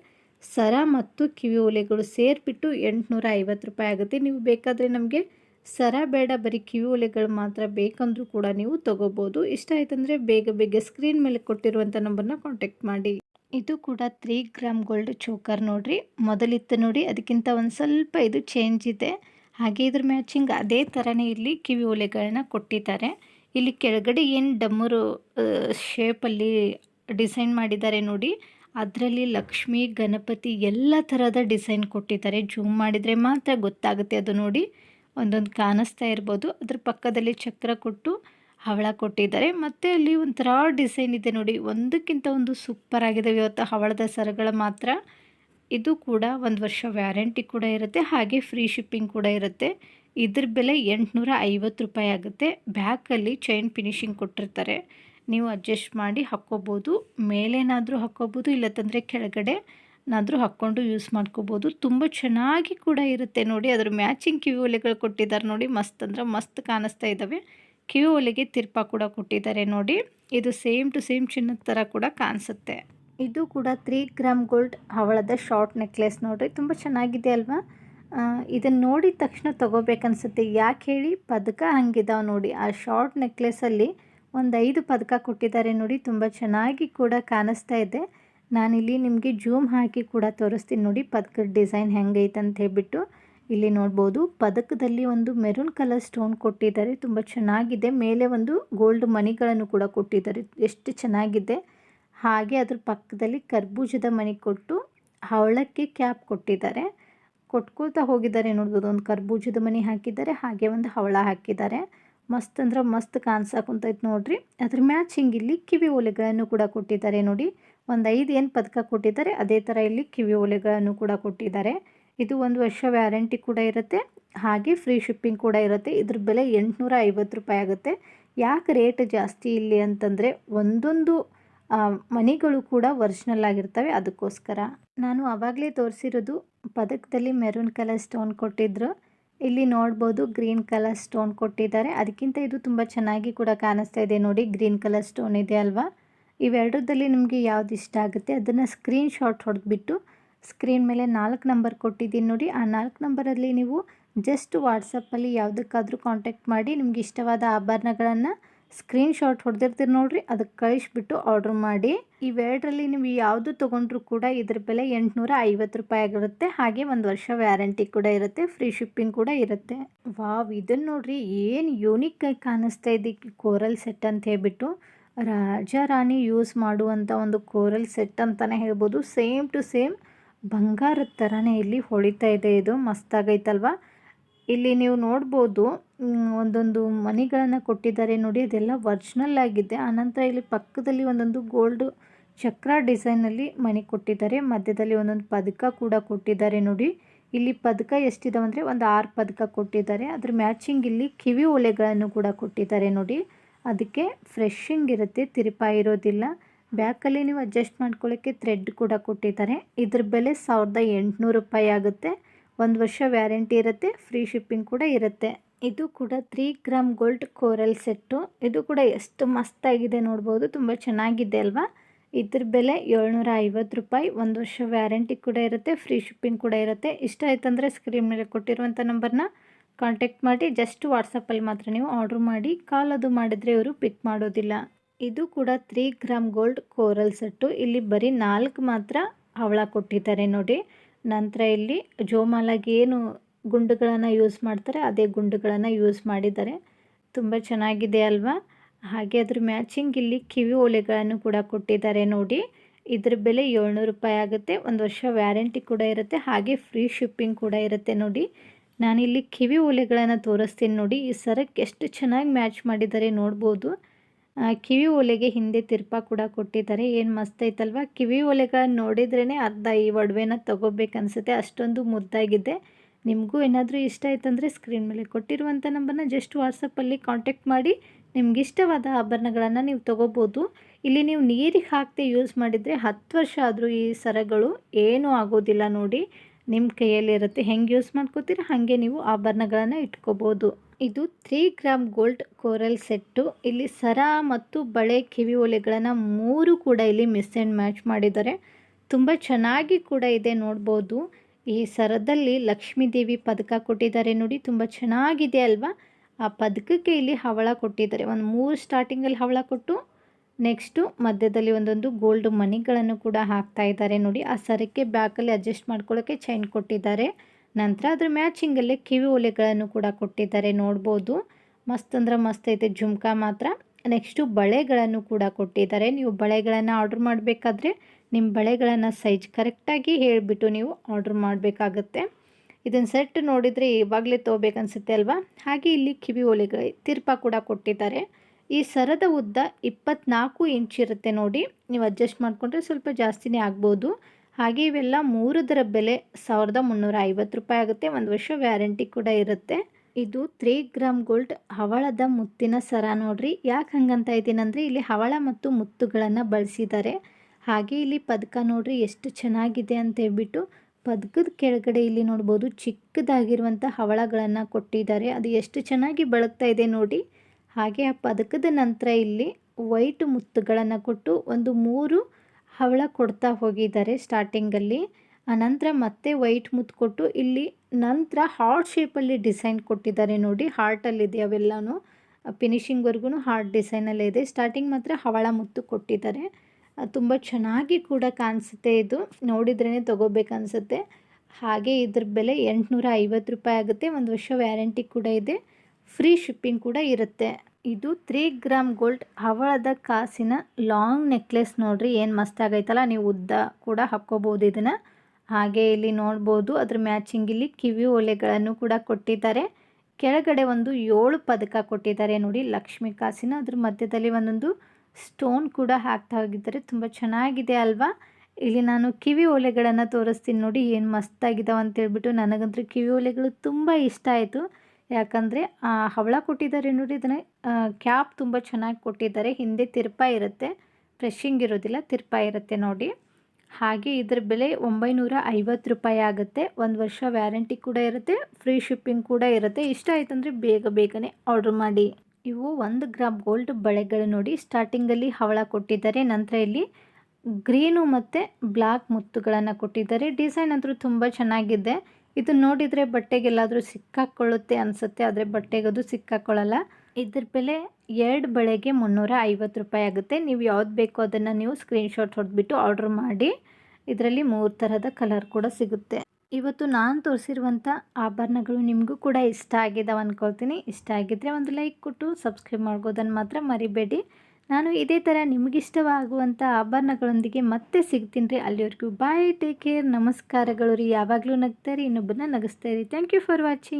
Speaker 1: ಸರ ಮತ್ತು ಕಿವಿ ಒಲೆಗಳು ಸೇರಿಬಿಟ್ಟು ಎಂಟುನೂರ ಐವತ್ತು ರೂಪಾಯಿ ಆಗುತ್ತೆ. ನೀವು ಬೇಕಾದರೆ ನಮಗೆ ಸರ ಬೇಡ, ಬರೀ ಕಿವಿ ಒಲೆಗಳು ಮಾತ್ರ ಬೇಕಂದರೂ ಕೂಡ ನೀವು ತೊಗೋಬೋದು. ಇಷ್ಟ ಆಯ್ತಂದರೆ ಬೇಗ ಬೇಗ ಸ್ಕ್ರೀನ್ ಮೇಲೆ ಕೊಟ್ಟಿರುವಂಥ ನಂಬರ್ನ ಕಾಂಟ್ಯಾಕ್ಟ್ ಮಾಡಿ. ಇದು ಕೂಡ ತ್ರೀ ಗ್ರಾಮ್ ಗೋಲ್ಡ್ ಚೋಕರ್ ನೋಡಿರಿ. ಮೊದಲಿತ್ತು ನೋಡಿ, ಅದಕ್ಕಿಂತ ಒಂದು ಸ್ವಲ್ಪ ಇದು ಚೇಂಜ್ ಇದೆ. ಹಾಗೆ ಇದ್ರ ಮ್ಯಾಚಿಂಗ್ ಅದೇ ಥರನೇ ಇಲ್ಲಿ ಕಿವಿ ಓಲೆಗಳನ್ನ ಕೊಟ್ಟಿದ್ದಾರೆ. ಇಲ್ಲಿ ಕೆಳಗಡೆ ಏನು ಡಮ್ಮರು ಶೇಪಲ್ಲಿ ಡಿಸೈನ್ ಮಾಡಿದ್ದಾರೆ ನೋಡಿ, ಅದರಲ್ಲಿ ಲಕ್ಷ್ಮಿ, ಗಣಪತಿ ಎಲ್ಲ ಥರದ ಡಿಸೈನ್ ಕೊಟ್ಟಿದ್ದಾರೆ. ಜೂಮ್ ಮಾಡಿದರೆ ಮಾತ್ರ ಗೊತ್ತಾಗುತ್ತೆ ಅದು ನೋಡಿ. ಒಂದೊಂದು ಕಾಣಿಸ್ತಾ ಇರ್ಬೋದು. ಅದ್ರ ಪಕ್ಕದಲ್ಲಿ ಚಕ್ರ ಕೊಟ್ಟು ಹವಳ ಕೊಟ್ಟಿದ್ದಾರೆ. ಮತ್ತು ಅಲ್ಲಿ ಒಂಥರ ಡಿಸೈನ್ ಇದೆ ನೋಡಿ. ಒಂದಕ್ಕಿಂತ ಒಂದು ಸೂಪರ್ ಆಗಿದೆ. ಇವತ್ತು ಹವಳದ ಸರಗಳ ಮಾತ್ರ. ಇದು ಕೂಡ ಒಂದು ವರ್ಷ ವ್ಯಾರಂಟಿ ಕೂಡ ಇರುತ್ತೆ. ಹಾಗೆ ಫ್ರೀ ಶಿಪ್ಪಿಂಗ್ ಕೂಡ ಇರುತ್ತೆ. ಇದ್ರ ಬೆಲೆ ಎಂಟುನೂರ ಐವತ್ತು ರೂಪಾಯಿ ಆಗುತ್ತೆ. ಬ್ಯಾಕಲ್ಲಿ ಚೈನ್ ಫಿನಿಶಿಂಗ್ ಕೊಟ್ಟಿರ್ತಾರೆ. ನೀವು ಅಡ್ಜಸ್ಟ್ ಮಾಡಿ ಹಾಕ್ಕೋಬೋದು. ಮೇಲೇನಾದರೂ ಹಾಕ್ಕೋಬೋದು. ಇಲ್ಲತ್ತಂದರೆ ಕೆಳಗಡೆ ನಾದರೂ ಹಾಕ್ಕೊಂಡು ಯೂಸ್ ಮಾಡ್ಕೋಬೋದು. ತುಂಬ ಚೆನ್ನಾಗಿ ಕೂಡ ಇರುತ್ತೆ ನೋಡಿ. ಅದರ ಮ್ಯಾಚಿಂಗ್ ಕಿವಿ ಒಲೆಗಳು ಕೊಟ್ಟಿದ್ದಾರೆ ನೋಡಿ. ಮಸ್ತ್ ಅಂದ್ರೆ ಮಸ್ತ್ ಕಾಣಿಸ್ತಾ ಇದ್ದಾವೆ ಕಿವಿ ಒಲೆಗೆ ತಿರ್ಪ ಕೂಡ ಕೊಟ್ಟಿದ್ದಾರೆ ನೋಡಿ. ಇದು ಸೇಮ್ ಟು ಸೇಮ್ ಚಿನ್ನದ ಥರ ಕೂಡ ಕಾಣಿಸುತ್ತೆ. ಇದು ಕೂಡ ತ್ರೀ ಗ್ರಾಮ್ ಗೋಲ್ಡ್ ಹವಳದ ಶಾರ್ಟ್ ನೆಕ್ಲೆಸ್ ನೋಡಿರಿ. ತುಂಬ ಚೆನ್ನಾಗಿದೆ ಅಲ್ವಾ? ಇದನ್ನು ನೋಡಿದ ತಕ್ಷಣ ತೊಗೋಬೇಕನ್ಸುತ್ತೆ ಯಾಕೆ ಹೇಳಿ? ಪದಕ ಹಂಗಿದಾವೆ ನೋಡಿ. ಆ ಶಾರ್ಟ್ ನೆಕ್ಲೆಸಲ್ಲಿ ಒಂದು ಐದು ಪದಕ ಕೊಟ್ಟಿದ್ದಾರೆ ನೋಡಿ. ತುಂಬ ಚೆನ್ನಾಗಿ ಕೂಡ ಕಾಣಿಸ್ತಾ ಇದೆ. ನಾನಿಲ್ಲಿ ನಿಮಗೆ ಜೂಮ್ ಹಾಕಿ ಕೂಡ ತೋರಿಸ್ತೀನಿ ನೋಡಿ ಪದಕದ ಡಿಸೈನ್ ಹೆಂಗೈತೆ ಅಂತ ಹೇಳ್ಬಿಟ್ಟು. ಇಲ್ಲಿ ನೋಡ್ಬೋದು, ಪದಕದಲ್ಲಿ ಒಂದು ಮೆರೂನ್ ಕಲರ್ ಸ್ಟೋನ್ ಕೊಟ್ಟಿದ್ದಾರೆ. ತುಂಬ ಚೆನ್ನಾಗಿದೆ. ಮೇಲೆ ಒಂದು ಗೋಲ್ಡ್ ಮಣಿಗಳನ್ನು ಕೂಡ ಕೊಟ್ಟಿದ್ದಾರೆ. ಎಷ್ಟು ಚೆನ್ನಾಗಿದೆ. ಹಾಗೆ ಅದ್ರ ಪಕ್ಕದಲ್ಲಿ ಕರ್ಬೂಜದ ಮಣಿ ಕೊಟ್ಟು ಹವಳಕ್ಕೆ ಕ್ಯಾಪ್ ಕೊಟ್ಟಿದ್ದಾರೆ. ಕೊಟ್ಕೊಳ್ತಾ ಹೋಗಿದ್ದಾರೆ ನೋಡ್ಬೋದು. ಒಂದು ಕರ್ಬೂಜದ ಮಣಿ ಹಾಕಿದ್ದಾರೆ, ಹಾಗೆ ಒಂದು ಹವಳ ಹಾಕಿದ್ದಾರೆ. ಮಸ್ತ್ ಅಂದ್ರೆ ಮಸ್ತ್ ಕಾಣಿಸಾಕುಂತೈತೆ ನೋಡ್ರಿ. ಅದ್ರ ಮ್ಯಾಚಿಂಗ್ ಇಲ್ಲಿ ಕಿವಿ ಓಲೆಗಳನ್ನು ಕೂಡ ಕೊಟ್ಟಿದ್ದಾರೆ ನೋಡಿ. ಒಂದು ಐದು ಏನು ಪದಕ ಕೊಟ್ಟಿದ್ದಾರೆ, ಅದೇ ಥರ ಇಲ್ಲಿ ಕಿವಿ ಓಲೆಗಳನ್ನು ಕೂಡ ಕೊಟ್ಟಿದ್ದಾರೆ. ಇದು ಒಂದು ವರ್ಷ ವ್ಯಾರಂಟಿ ಕೂಡ ಇರುತ್ತೆ. ಹಾಗೆ ಫ್ರೀ ಶಿಪ್ಪಿಂಗ್ ಕೂಡ ಇರುತ್ತೆ. ಇದ್ರ ಬೆಲೆ ಎಂಟುನೂರ ಐವತ್ತು ರೂಪಾಯಿ ಆಗುತ್ತೆ. ಯಾಕೆ ರೇಟ್ ಜಾಸ್ತಿ ಇಲ್ಲಿ ಅಂತಂದರೆ ಒಂದೊಂದು ಮನಿಗಳು ಕೂಡ ಒರಿಜಿನಲ್ ಆಗಿರ್ತವೆ. ಅದಕ್ಕೋಸ್ಕರ ನಾನು ಆವಾಗಲೇ ತೋರಿಸಿರೋದು ಪದಕದಲ್ಲಿ ಮೆರೂನ್ ಕಲರ್ ಸ್ಟೋನ್ ಕೊಟ್ಟಿದ್ರು. ಇಲ್ಲಿ ನೋಡ್ಬೋದು ಗ್ರೀನ್ ಕಲರ್ ಸ್ಟೋನ್ ಕೊಟ್ಟಿದ್ದಾರೆ. ಅದಕ್ಕಿಂತ ಇದು ತುಂಬ ಚೆನ್ನಾಗಿ ಕೂಡ ಕಾಣಿಸ್ತಾ ಇದೆ. ನೋಡಿ ಗ್ರೀನ್ ಕಲರ್ ಸ್ಟೋನ್ ಇದೆ ಅಲ್ವಾ? ಇವೆರಡರಲ್ಲಿ ನಿಮಗೆ ಯಾವ್ದು ಇಷ್ಟ ಆಗುತ್ತೆ, ಅದನ್ನು ಸ್ಕ್ರೀನ್ಶಾಟ್ ಹೊಡೆದ್ಬಿಟ್ಟು ಸ್ಕ್ರೀನ್ ಮೇಲೆ ನಾಲ್ಕು ನಂಬರ್ ಕೊಟ್ಟಿದ್ದೀನಿ ನೋಡಿ. ಆ ನಾಲ್ಕು ನಂಬರಲ್ಲಿ ನೀವು ಜಸ್ಟ್ ವಾಟ್ಸಪ್ಪಲ್ಲಿ ಯಾವುದಕ್ಕಾದರೂ ಕಾಂಟ್ಯಾಕ್ಟ್ ಮಾಡಿ, ನಿಮ್ಗೆ ಇಷ್ಟವಾದ ಆಭರಣಗಳನ್ನು ಸ್ಕ್ರೀನ್ ಶಾಟ್ ಹೊಡೆದಿರ್ತೀರಿ ನೋಡಿರಿ, ಅದಕ್ಕೆ ಕಳಿಸ್ಬಿಟ್ಟು ಆರ್ಡ್ರ್ ಮಾಡಿ. ಇವೆರಡರಲ್ಲಿ ನೀವು ಯಾವುದು ತೊಗೊಂಡ್ರು ಕೂಡ ಇದ್ರ ಬೆಲೆ ಎಂಟುನೂರ ಐವತ್ತು ರೂಪಾಯಿ ಆಗಿರುತ್ತೆ. ಹಾಗೆ ಒಂದು ವರ್ಷ ವ್ಯಾರಂಟಿ ಕೂಡ ಇರುತ್ತೆ ಫ್ರೀ ಶಿಪ್ಪಿಂಗ್ ಕೂಡ ಇರುತ್ತೆ. ವಾವ್ ಇದನ್ನು ನೋಡಿರಿ, ಏನು ಯೂನಿಕ್ ಆಗಿ ಕಾಣಿಸ್ತಾ ಇದೆ ಕೋರಲ್ ಸೆಟ್ ಅಂತ ಹೇಳ್ಬಿಟ್ಟು. ರಾಜ ರಾಣಿ ಯೂಸ್ ಮಾಡುವಂಥ ಒಂದು ಕೋರಲ್ ಸೆಟ್ ಅಂತಲೇ ಹೇಳ್ಬೋದು. ಸೇಮ್ ಟು ಸೇಮ್ ಬಂಗಾರದ ಥರನೇ ಇಲ್ಲಿ ಹೊಳಿತಾ ಇದೆ. ಇದು ಮಸ್ತಾಗೈತಲ್ವ ಇಲ್ಲಿ ನೀವು ನೋಡ್ಬೋದು ಒಂದೊಂದು ಮನಿಗಳನ್ನು ಕೊಟ್ಟಿದ್ದಾರೆ ನೋಡಿ, ಅದೆಲ್ಲ ಒರ್ಜಿನಲ್ ಆಗಿದೆ. ಆನಂತರ ಇಲ್ಲಿ ಪಕ್ಕದಲ್ಲಿ ಒಂದೊಂದು ಗೋಲ್ಡ್ ಚಕ್ರ ಡಿಸೈನಲ್ಲಿ ಮನೆ ಕೊಟ್ಟಿದ್ದಾರೆ. ಮಧ್ಯದಲ್ಲಿ ಒಂದೊಂದು ಪದಕ ಕೂಡ ಕೊಟ್ಟಿದ್ದಾರೆ ನೋಡಿ. ಇಲ್ಲಿ ಪದಕ ಎಷ್ಟಿದಾವೆ ಅಂದರೆ ಒಂದು ಆರು ಪದಕ ಕೊಟ್ಟಿದ್ದಾರೆ. ಅದ್ರ ಮ್ಯಾಚಿಂಗ್ ಇಲ್ಲಿ ಕಿವಿ ಓಲೆಗಳನ್ನು ಕೂಡ ಕೊಟ್ಟಿದ್ದಾರೆ ನೋಡಿ. ಅದಕ್ಕೆ ಫ್ರೆಶಿಂಗ್ ಇರುತ್ತೆ ತಿರುಪಾಯಿ ಇರೋದಿಲ್ಲ. ಬ್ಯಾಕಲ್ಲಿ ನೀವು ಅಡ್ಜಸ್ಟ್ ಮಾಡ್ಕೊಳ್ಳೋಕ್ಕೆ ಥ್ರೆಡ್ ಕೂಡ ಕೊಟ್ಟಿದ್ದಾರೆ. ಇದ್ರ ಬೆಲೆ ಸಾವಿರದ ಎಂಟುನೂರು ರೂಪಾಯಿ ಆಗುತ್ತೆ. ಒಂದು ವರ್ಷ ವ್ಯಾರಂಟಿ ಇರುತ್ತೆ ಫ್ರೀ ಶಿಪ್ಪಿಂಗ್ ಕೂಡ ಇರುತ್ತೆ. ಇದು ಕೂಡ three gram gold coral set ಇದು ಕೂಡ ಎಷ್ಟು ಮಸ್ತಾಗಿದೆ ನೋಡ್ಬೋದು, ತುಂಬ ಚೆನ್ನಾಗಿದೆ ಅಲ್ವಾ? ಇದ್ರ ಬೆಲೆ ಏಳ್ನೂರ ಐವತ್ತು ರೂಪಾಯಿ. ಒಂದು ವರ್ಷ ವ್ಯಾರಂಟಿ ಕೂಡ ಇರುತ್ತೆ ಫ್ರೀ ಶಿಪ್ಪಿಂಗ್ ಕೂಡ ಇರುತ್ತೆ. ಇಷ್ಟ ಆಯ್ತಂದರೆ ಸ್ಕ್ರೀನ್ ಮೇಲೆ ಕೊಟ್ಟಿರುವಂಥ ನಂಬರ್ನ ಕಾಂಟ್ಯಾಕ್ಟ್ ಮಾಡಿ. ಜಸ್ಟ್ ವಾಟ್ಸಪ್ಪಲ್ಲಿ ಮಾತ್ರ ನೀವು ಆರ್ಡ್ರ್ ಮಾಡಿ. ಕಾಲ್ ಅದು ಮಾಡಿದರೆ ಇವರು ಪಿಕ್ ಮಾಡೋದಿಲ್ಲ. ಇದು ಕೂಡ three gram gold coral set. ಇಲ್ಲಿ ಬರೀ ನಾಲ್ಕು ಮಾತ್ರ ಹವಳ ಕೊಟ್ಟಿದ್ದಾರೆ ನೋಡಿ. ನಂತರ ಇಲ್ಲಿ ಜೋಮಾಲಾಗಿ ಏನು ಗುಂಡುಗಳನ್ನು ಯೂಸ್ ಮಾಡ್ತಾರೆ, ಅದೇ ಗುಂಡುಗಳನ್ನು ಯೂಸ್ ಮಾಡಿದ್ದಾರೆ. ತುಂಬ ಚೆನ್ನಾಗಿದೆ ಅಲ್ವಾ? ಹಾಗೆ ಅದ್ರ ಮ್ಯಾಚಿಂಗ್ ಇಲ್ಲಿ ಕಿವಿ ಓಲೆಗಳನ್ನು ಕೂಡ ಕೊಟ್ಟಿದ್ದಾರೆ ನೋಡಿ. ಇದ್ರ ಬೆಲೆ ಏಳ್ನೂರು ರೂಪಾಯಿ ಆಗುತ್ತೆ. ಒಂದು ವರ್ಷ ವ್ಯಾರಂಟಿ ಕೂಡ ಇರುತ್ತೆ. ಹಾಗೆ ಫ್ರೀ ಶಿಪ್ಪಿಂಗ್ ಕೂಡ ಇರುತ್ತೆ ನೋಡಿ. ನಾನಿಲ್ಲಿ ಕಿವಿ ಓಲೆಗಳನ್ನು ತೋರಿಸ್ತೀನಿ ನೋಡಿ. ಈ ಸರಕ್ಕೆ ಎಷ್ಟು ಚೆನ್ನಾಗಿ ಮ್ಯಾಚ್ ಮಾಡಿದ್ದಾರೆ ನೋಡ್ಬೋದು. ಕಿವಿ ಓಲೆಗೆ ಹಿಂದೆ ತಿರ್ಪ ಕೂಡ ಕೊಟ್ಟಿದ್ದಾರೆ. ಏನು ಮಸ್ತ್ ಐತಲ್ವ? ಕಿವಿ ಓಲೆಗೆ ನೋಡಿದ್ರೇ ಅರ್ಧ ಈ ಒಡವೆನ ತೊಗೋಬೇಕನ್ಸುತ್ತೆ. ಅಷ್ಟೊಂದು ಮುದ್ದಾಗಿದೆ. ನಿಮಗೂ ಏನಾದರೂ ಇಷ್ಟ ಆಯ್ತಂದರೆ ಸ್ಕ್ರೀನ್ ಮೇಲೆ ಕೊಟ್ಟಿರುವಂಥ ನಂಬರ್ನ ಜಸ್ಟ್ ವಾಟ್ಸಪ್ಪಲ್ಲಿ ಕಾಂಟ್ಯಾಕ್ಟ್ ಮಾಡಿ. ನಿಮ್ಗೆ ಇಷ್ಟವಾದ ಆಭರಣಗಳನ್ನು ನೀವು ತೊಗೋಬೋದು. ಇಲ್ಲಿ ನೀವು ನೀರಿಗೆ ಹಾಕದೆ ಯೂಸ್ ಮಾಡಿದರೆ ಹತ್ತು ವರ್ಷ ಆದರೂ ಈ ಸರಗಳು ಏನೂ ಆಗೋದಿಲ್ಲ ನೋಡಿ. ನಿಮ್ಮ ಕೈಯಲ್ಲಿರುತ್ತೆ ಹೆಂಗೆ ಯೂಸ್ ಮಾಡ್ಕೋತೀರ? ಹಾಗೆ ನೀವು ಆಭರಣಗಳನ್ನು ಇಟ್ಕೋಬೋದು. ಇದು three gram gold coral set ಇಲ್ಲಿ ಸರ ಮತ್ತು ಬಳೆ ಕಿವಿ ಒಲೆಗಳನ್ನು ಮೂರು ಕೂಡ ಇಲ್ಲಿ ಮಿಸ್ ಆ್ಯಂಡ್ ಮ್ಯಾಚ್ ಮಾಡಿದ್ದಾರೆ. ತುಂಬ ಚೆನ್ನಾಗಿ ಕೂಡ ಇದೆ ನೋಡ್ಬೋದು. ಈ ಸರದಲ್ಲಿ ಲಕ್ಷ್ಮೀ ದೇವಿ ಪದಕ ಕೊಟ್ಟಿದ್ದಾರೆ ನೋಡಿ, ತುಂಬ ಚೆನ್ನಾಗಿದೆ ಅಲ್ವಾ? ಆ ಪದಕಕ್ಕೆ ಇಲ್ಲಿ ಹವಳ ಕೊಟ್ಟಿದ್ದಾರೆ. ಒಂದು ಮೂರು ಸ್ಟಾರ್ಟಿಂಗಲ್ಲಿ ಹವಳ ಕೊಟ್ಟು ನೆಕ್ಸ್ಟು ಮಧ್ಯದಲ್ಲಿ ಒಂದೊಂದು ಗೋಲ್ಡ್ ಮಣಿಗಳನ್ನು ಕೂಡ ಹಾಕ್ತಾ ಇದ್ದಾರೆ. ನೋಡಿ, ಆ ಸರಕ್ಕೆ ಬ್ಯಾಕಲ್ಲಿ ಅಡ್ಜಸ್ಟ್ ಮಾಡ್ಕೊಳ್ಳೋಕ್ಕೆ ಚೈನ್ ಕೊಟ್ಟಿದ್ದಾರೆ. ನಂತರ ಅದ್ರ ಮ್ಯಾಚಿಂಗಲ್ಲೇ ಕಿವಿ ಒಲೆಗಳನ್ನು ಕೂಡ ಕೊಟ್ಟಿದ್ದಾರೆ. ನೋಡ್ಬೋದು, ಮಸ್ತ್ ಅಂದ್ರೆ ಮಸ್ತ್ ಐತೆ, ಜುಮ್ಕಾ ಮಾತ್ರ. ನೆಕ್ಸ್ಟು ಬಳೆಗಳನ್ನು ಕೂಡ ಕೊಟ್ಟಿದ್ದಾರೆ. ನೀವು ಬಳೆಗಳನ್ನು ಆರ್ಡ್ರ್ ಮಾಡಬೇಕಾದ್ರೆ ನಿಮ್ಮ ಬಳೆಗಳನ್ನು ಸೈಜ್ ಕರೆಕ್ಟಾಗಿ ಹೇಳಿಬಿಟ್ಟು ನೀವು ಆರ್ಡ್ರ್ ಮಾಡಬೇಕಾಗತ್ತೆ. ಇದನ್ನು ಸೆಟ್ ನೋಡಿದರೆ ಇವಾಗಲೇ ತೊಗೋಬೇಕನ್ಸುತ್ತೆ ಅಲ್ವಾ? ಹಾಗೆ ಇಲ್ಲಿ ಕಿವಿ ಒಲೆಗಳ ತಿರ್ಪ ಕೂಡ ಕೊಟ್ಟಿದ್ದಾರೆ. ಈ ಸರದ ಉದ್ದ ಇಪ್ಪತ್ನಾಲ್ಕು ಇಂಚ್ ಇರುತ್ತೆ ನೋಡಿ. ನೀವು ಅಡ್ಜಸ್ಟ್ ಮಾಡಿಕೊಂಡ್ರೆ ಸ್ವಲ್ಪ ಜಾಸ್ತಿನೇ ಆಗ್ಬೋದು. ಹಾಗೆ ಇವೆಲ್ಲ ಮೂರದರ ಬೆಲೆ ಸಾವಿರದ ಮುನ್ನೂರ ಐವತ್ತು ರೂಪಾಯಿ ಆಗುತ್ತೆ. ಒಂದು ವರ್ಷ ವ್ಯಾರಂಟಿ ಕೂಡ ಇರುತ್ತೆ. ಇದು ತ್ರೀ ಗ್ರಾಮ್ ಗೋಲ್ಡ್ ಹವಳದ ಮುತ್ತಿನ ಸರ ನೋಡ್ರಿ. ಯಾಕೆ ಹಂಗಂತ ಇದ್ದೀನಂದರೆ ಇಲ್ಲಿ ಹವಳ ಮತ್ತು ಮುತ್ತುಗಳನ್ನು ಬಳಸಿದ್ದಾರೆ. ಹಾಗೆ ಇಲ್ಲಿ ಪದಕ ನೋಡ್ರಿ ಎಷ್ಟು ಚೆನ್ನಾಗಿದೆ ಅಂತ ಹೇಳ್ಬಿಟ್ಟು ಪದಕದ ಕೆಳಗಡೆ ಇಲ್ಲಿ ನೋಡ್ಬೋದು ಚಿಕ್ಕದಾಗಿರುವಂಥ ಹವಳಗಳನ್ನು ಕೊಟ್ಟಿದ್ದಾರೆ. ಅದು ಎಷ್ಟು ಚೆನ್ನಾಗಿ ಬಳಗ್ತಾ ಇದೆ ನೋಡಿ. ಹಾಗೆ ಆ ಪದಕದ ನಂತರ ಇಲ್ಲಿ ವೈಟ್ ಮುತ್ತುಗಳನ್ನು ಕೊಟ್ಟು ಒಂದು ಮೂರು ಹವಳ ಕೊಡ್ತಾ ಹೋಗಿದ್ದಾರೆ ಸ್ಟಾರ್ಟಿಂಗಲ್ಲಿ ಆನಂತರ ಮತ್ತೆ ವೈಟ್ ಮುತ್ತು ಕೊಟ್ಟು ಇಲ್ಲಿ ನಂತರ ಹಾರ್ಟ್ ಶೇಪಲ್ಲಿ ಡಿಸೈನ್ ಕೊಟ್ಟಿದ್ದಾರೆ ನೋಡಿ. ಹಾರ್ಟಲ್ಲಿದೆ ಅವೆಲ್ಲನೂ. ಫಿನಿಷಿಂಗ್ವರೆಗೂ ಹಾರ್ಟ್ ಡಿಸೈನಲ್ಲೇ ಇದೆ. ಸ್ಟಾರ್ಟಿಂಗ್ ಮಾತ್ರ ಹವಳ ಮುತ್ತು ಕೊಟ್ಟಿದ್ದಾರೆ. ತುಂಬ ಚೆನ್ನಾಗಿ ಕೂಡ ಕಾಣಿಸುತ್ತೆ ಇದು. ನೋಡಿದ್ರೇ ತೊಗೋಬೇಕನ್ಸುತ್ತೆ ಹಾಗೆ ಇದ್ರ ಬೆಲೆ ಎಂಟುನೂರ ಐವತ್ತು ರೂಪಾಯಿ ಆಗುತ್ತೆ. ಒಂದು ವರ್ಷ ವ್ಯಾರಂಟಿ ಕೂಡ ಇದೆ. ಫ್ರೀ ಶಿಪ್ಪಿಂಗ್ ಕೂಡ ಇರುತ್ತೆ. ಇದು ತ್ರೀ ಗ್ರಾಮ್ ಗೋಲ್ಡ್ ಹವಳದ ಕಾಸಿನ ಲಾಂಗ್ ನೆಕ್ಲೆಸ್ ನೋಡ್ರಿ, ಏನು ಮಸ್ತಾಗೈತಲ್ಲ ನೀವು ಉದ್ದ ಕೂಡ ಹಾಕ್ಕೋಬೋದು ಇದನ್ನು. ಹಾಗೆ ಇಲ್ಲಿ ನೋಡ್ಬೋದು, ಅದ್ರ ಮ್ಯಾಚಿಂಗ್ ಇಲ್ಲಿ ಕಿವಿ ಓಲೆಗಳನ್ನು ಕೂಡ ಕೊಟ್ಟಿದ್ದಾರೆ. ಕೆಳಗಡೆ ಒಂದು ಏಳು ಪದಕ ಕೊಟ್ಟಿದ್ದಾರೆ ನೋಡಿ, ಲಕ್ಷ್ಮಿ ಕಾಸಿನ. ಅದ್ರ ಮಧ್ಯದಲ್ಲಿ ಒಂದೊಂದು ಸ್ಟೋನ್ ಕೂಡ ಹಾಕ್ತಾ ಹೋಗಿದ್ದಾರೆ, ತುಂಬ ಚೆನ್ನಾಗಿದೆ ಅಲ್ವಾ? ಇಲ್ಲಿ ನಾನು ಕಿವಿ ಓಲೆಗಳನ್ನು ತೋರಿಸ್ತೀನಿ ನೋಡಿ, ಏನು ಮಸ್ತಾಗಿದ್ದಾವೆ ಅಂತೇಳ್ಬಿಟ್ಟು ನನಗಂತೂ ಕಿವಿ ಓಲೆಗಳು ತುಂಬ ಇಷ್ಟ ಆಯಿತು. ಯಾಕಂದರೆ ಹವಳ ಕೊಟ್ಟಿದ್ದಾರೆ ನೋಡಿ, ಇದನ್ನು ಕ್ಯಾಪ್ ತುಂಬ ಚೆನ್ನಾಗಿ ಕೊಟ್ಟಿದ್ದಾರೆ. ಹಿಂದೆ ತಿರ್ಪ ಇರುತ್ತೆ, ಫ್ರೆಶಿಂಗ್ ಇರೋದಿಲ್ಲ, ತಿರ್ಪ ಇರುತ್ತೆ ನೋಡಿ. ಹಾಗೆ ಇದ್ರ ಬೆಲೆ ಒಂಬೈನೂರ ಐವತ್ತು ರೂಪಾಯಿ ಆಗುತ್ತೆ. ಒಂದು ವರ್ಷ ವ್ಯಾರಂಟಿ ಕೂಡ ಇರುತ್ತೆ, ಫ್ರೀ ಶಿಪ್ಪಿಂಗ್ ಕೂಡ ಇರುತ್ತೆ. ಇಷ್ಟ ಆಯ್ತಂದರೆ ಬೇಗ ಬೇಗನೆ ಆರ್ಡ್ರ್ ಮಾಡಿ. ಇವು ಒಂದು ಗ್ರಾಮ್ ಗೋಲ್ಡ್ ಬಳೆಗಳು ನೋಡಿ ಸ್ಟಾರ್ಟಿಂಗಲ್ಲಿ ಹವಳ ಕೊಟ್ಟಿದ್ದಾರೆ. ನಂತರ ಇಲ್ಲಿ ಗ್ರೀನು ಮತ್ತು ಬ್ಲ್ಯಾಕ್ ಮುತ್ತುಗಳನ್ನು ಕೊಟ್ಟಿದ್ದಾರೆ. ಡಿಸೈನ್ ಅಂತೂ ತುಂಬ ಚೆನ್ನಾಗಿದೆ. ಇದು ನೋಡಿದರೆ ಬಟ್ಟೆಗೆಲ್ಲಾದರೂ ಸಿಕ್ಕಾಕೊಳ್ಳುತ್ತೆ ಅನಿಸುತ್ತೆ, ಆದರೆ ಬಟ್ಟೆಗದು ಸಿಕ್ಕಾಕ್ಕೊಳ್ಳಲ್ಲ ಇದ್ರ ಬೆಲೆ ಎರಡು ಬಳೆಗೆ ಮುನ್ನೂರ ಐವತ್ತು ರೂಪಾಯಿ ಆಗುತ್ತೆ. ನೀವು ಯಾವ್ದು ಬೇಕೋ ಅದನ್ನು ನೀವು ಸ್ಕ್ರೀನ್ಶಾಟ್ ಹೊಡೆದ್ಬಿಟ್ಟು ಆರ್ಡ್ರ್ ಮಾಡಿ, ಇದರಲ್ಲಿ ಮೂರು ಥರದ ಕಲರ್ ಕೂಡ ಸಿಗುತ್ತೆ. ಇವತ್ತು ನಾನು ತೋರಿಸಿರುವಂಥ ಆಭರಣಗಳು ನಿಮಗೂ ಕೂಡ ಇಷ್ಟ ಆಗಿದ್ದಾವೆ ಅಂದ್ಕೊಳ್ತೀನಿ ಇಷ್ಟ ಆಗಿದ್ದರೆ ಒಂದು ಲೈಕ್ ಕೊಟ್ಟು ಸಬ್ಸ್ಕ್ರೈಬ್ ಮಾಡ್ಬೋದನ್ನು ಮಾತ್ರ ಮರಿಬೇಡಿ. ನಾನು ಇದೇ ಥರ ನಿಮಗಿಷ್ಟವಾಗುವಂಥ ಆಭರಣಗಳೊಂದಿಗೆ ಮತ್ತೆ ಸಿಗ್ತೀನಿ ರೀ. ಅಲ್ಲಿವರೆಗೂ ಬಾಯ್ ಟೇಕ್ ಕೇರ್ ನಮಸ್ಕಾರಗಳು ರೀ. ಯಾವಾಗಲೂ ನಗ್ತಾರೆ ಇನ್ನೊಬ್ಬರನ್ನ ನಗಿಸ್ತಾ ಇರಿ. Thank you for watching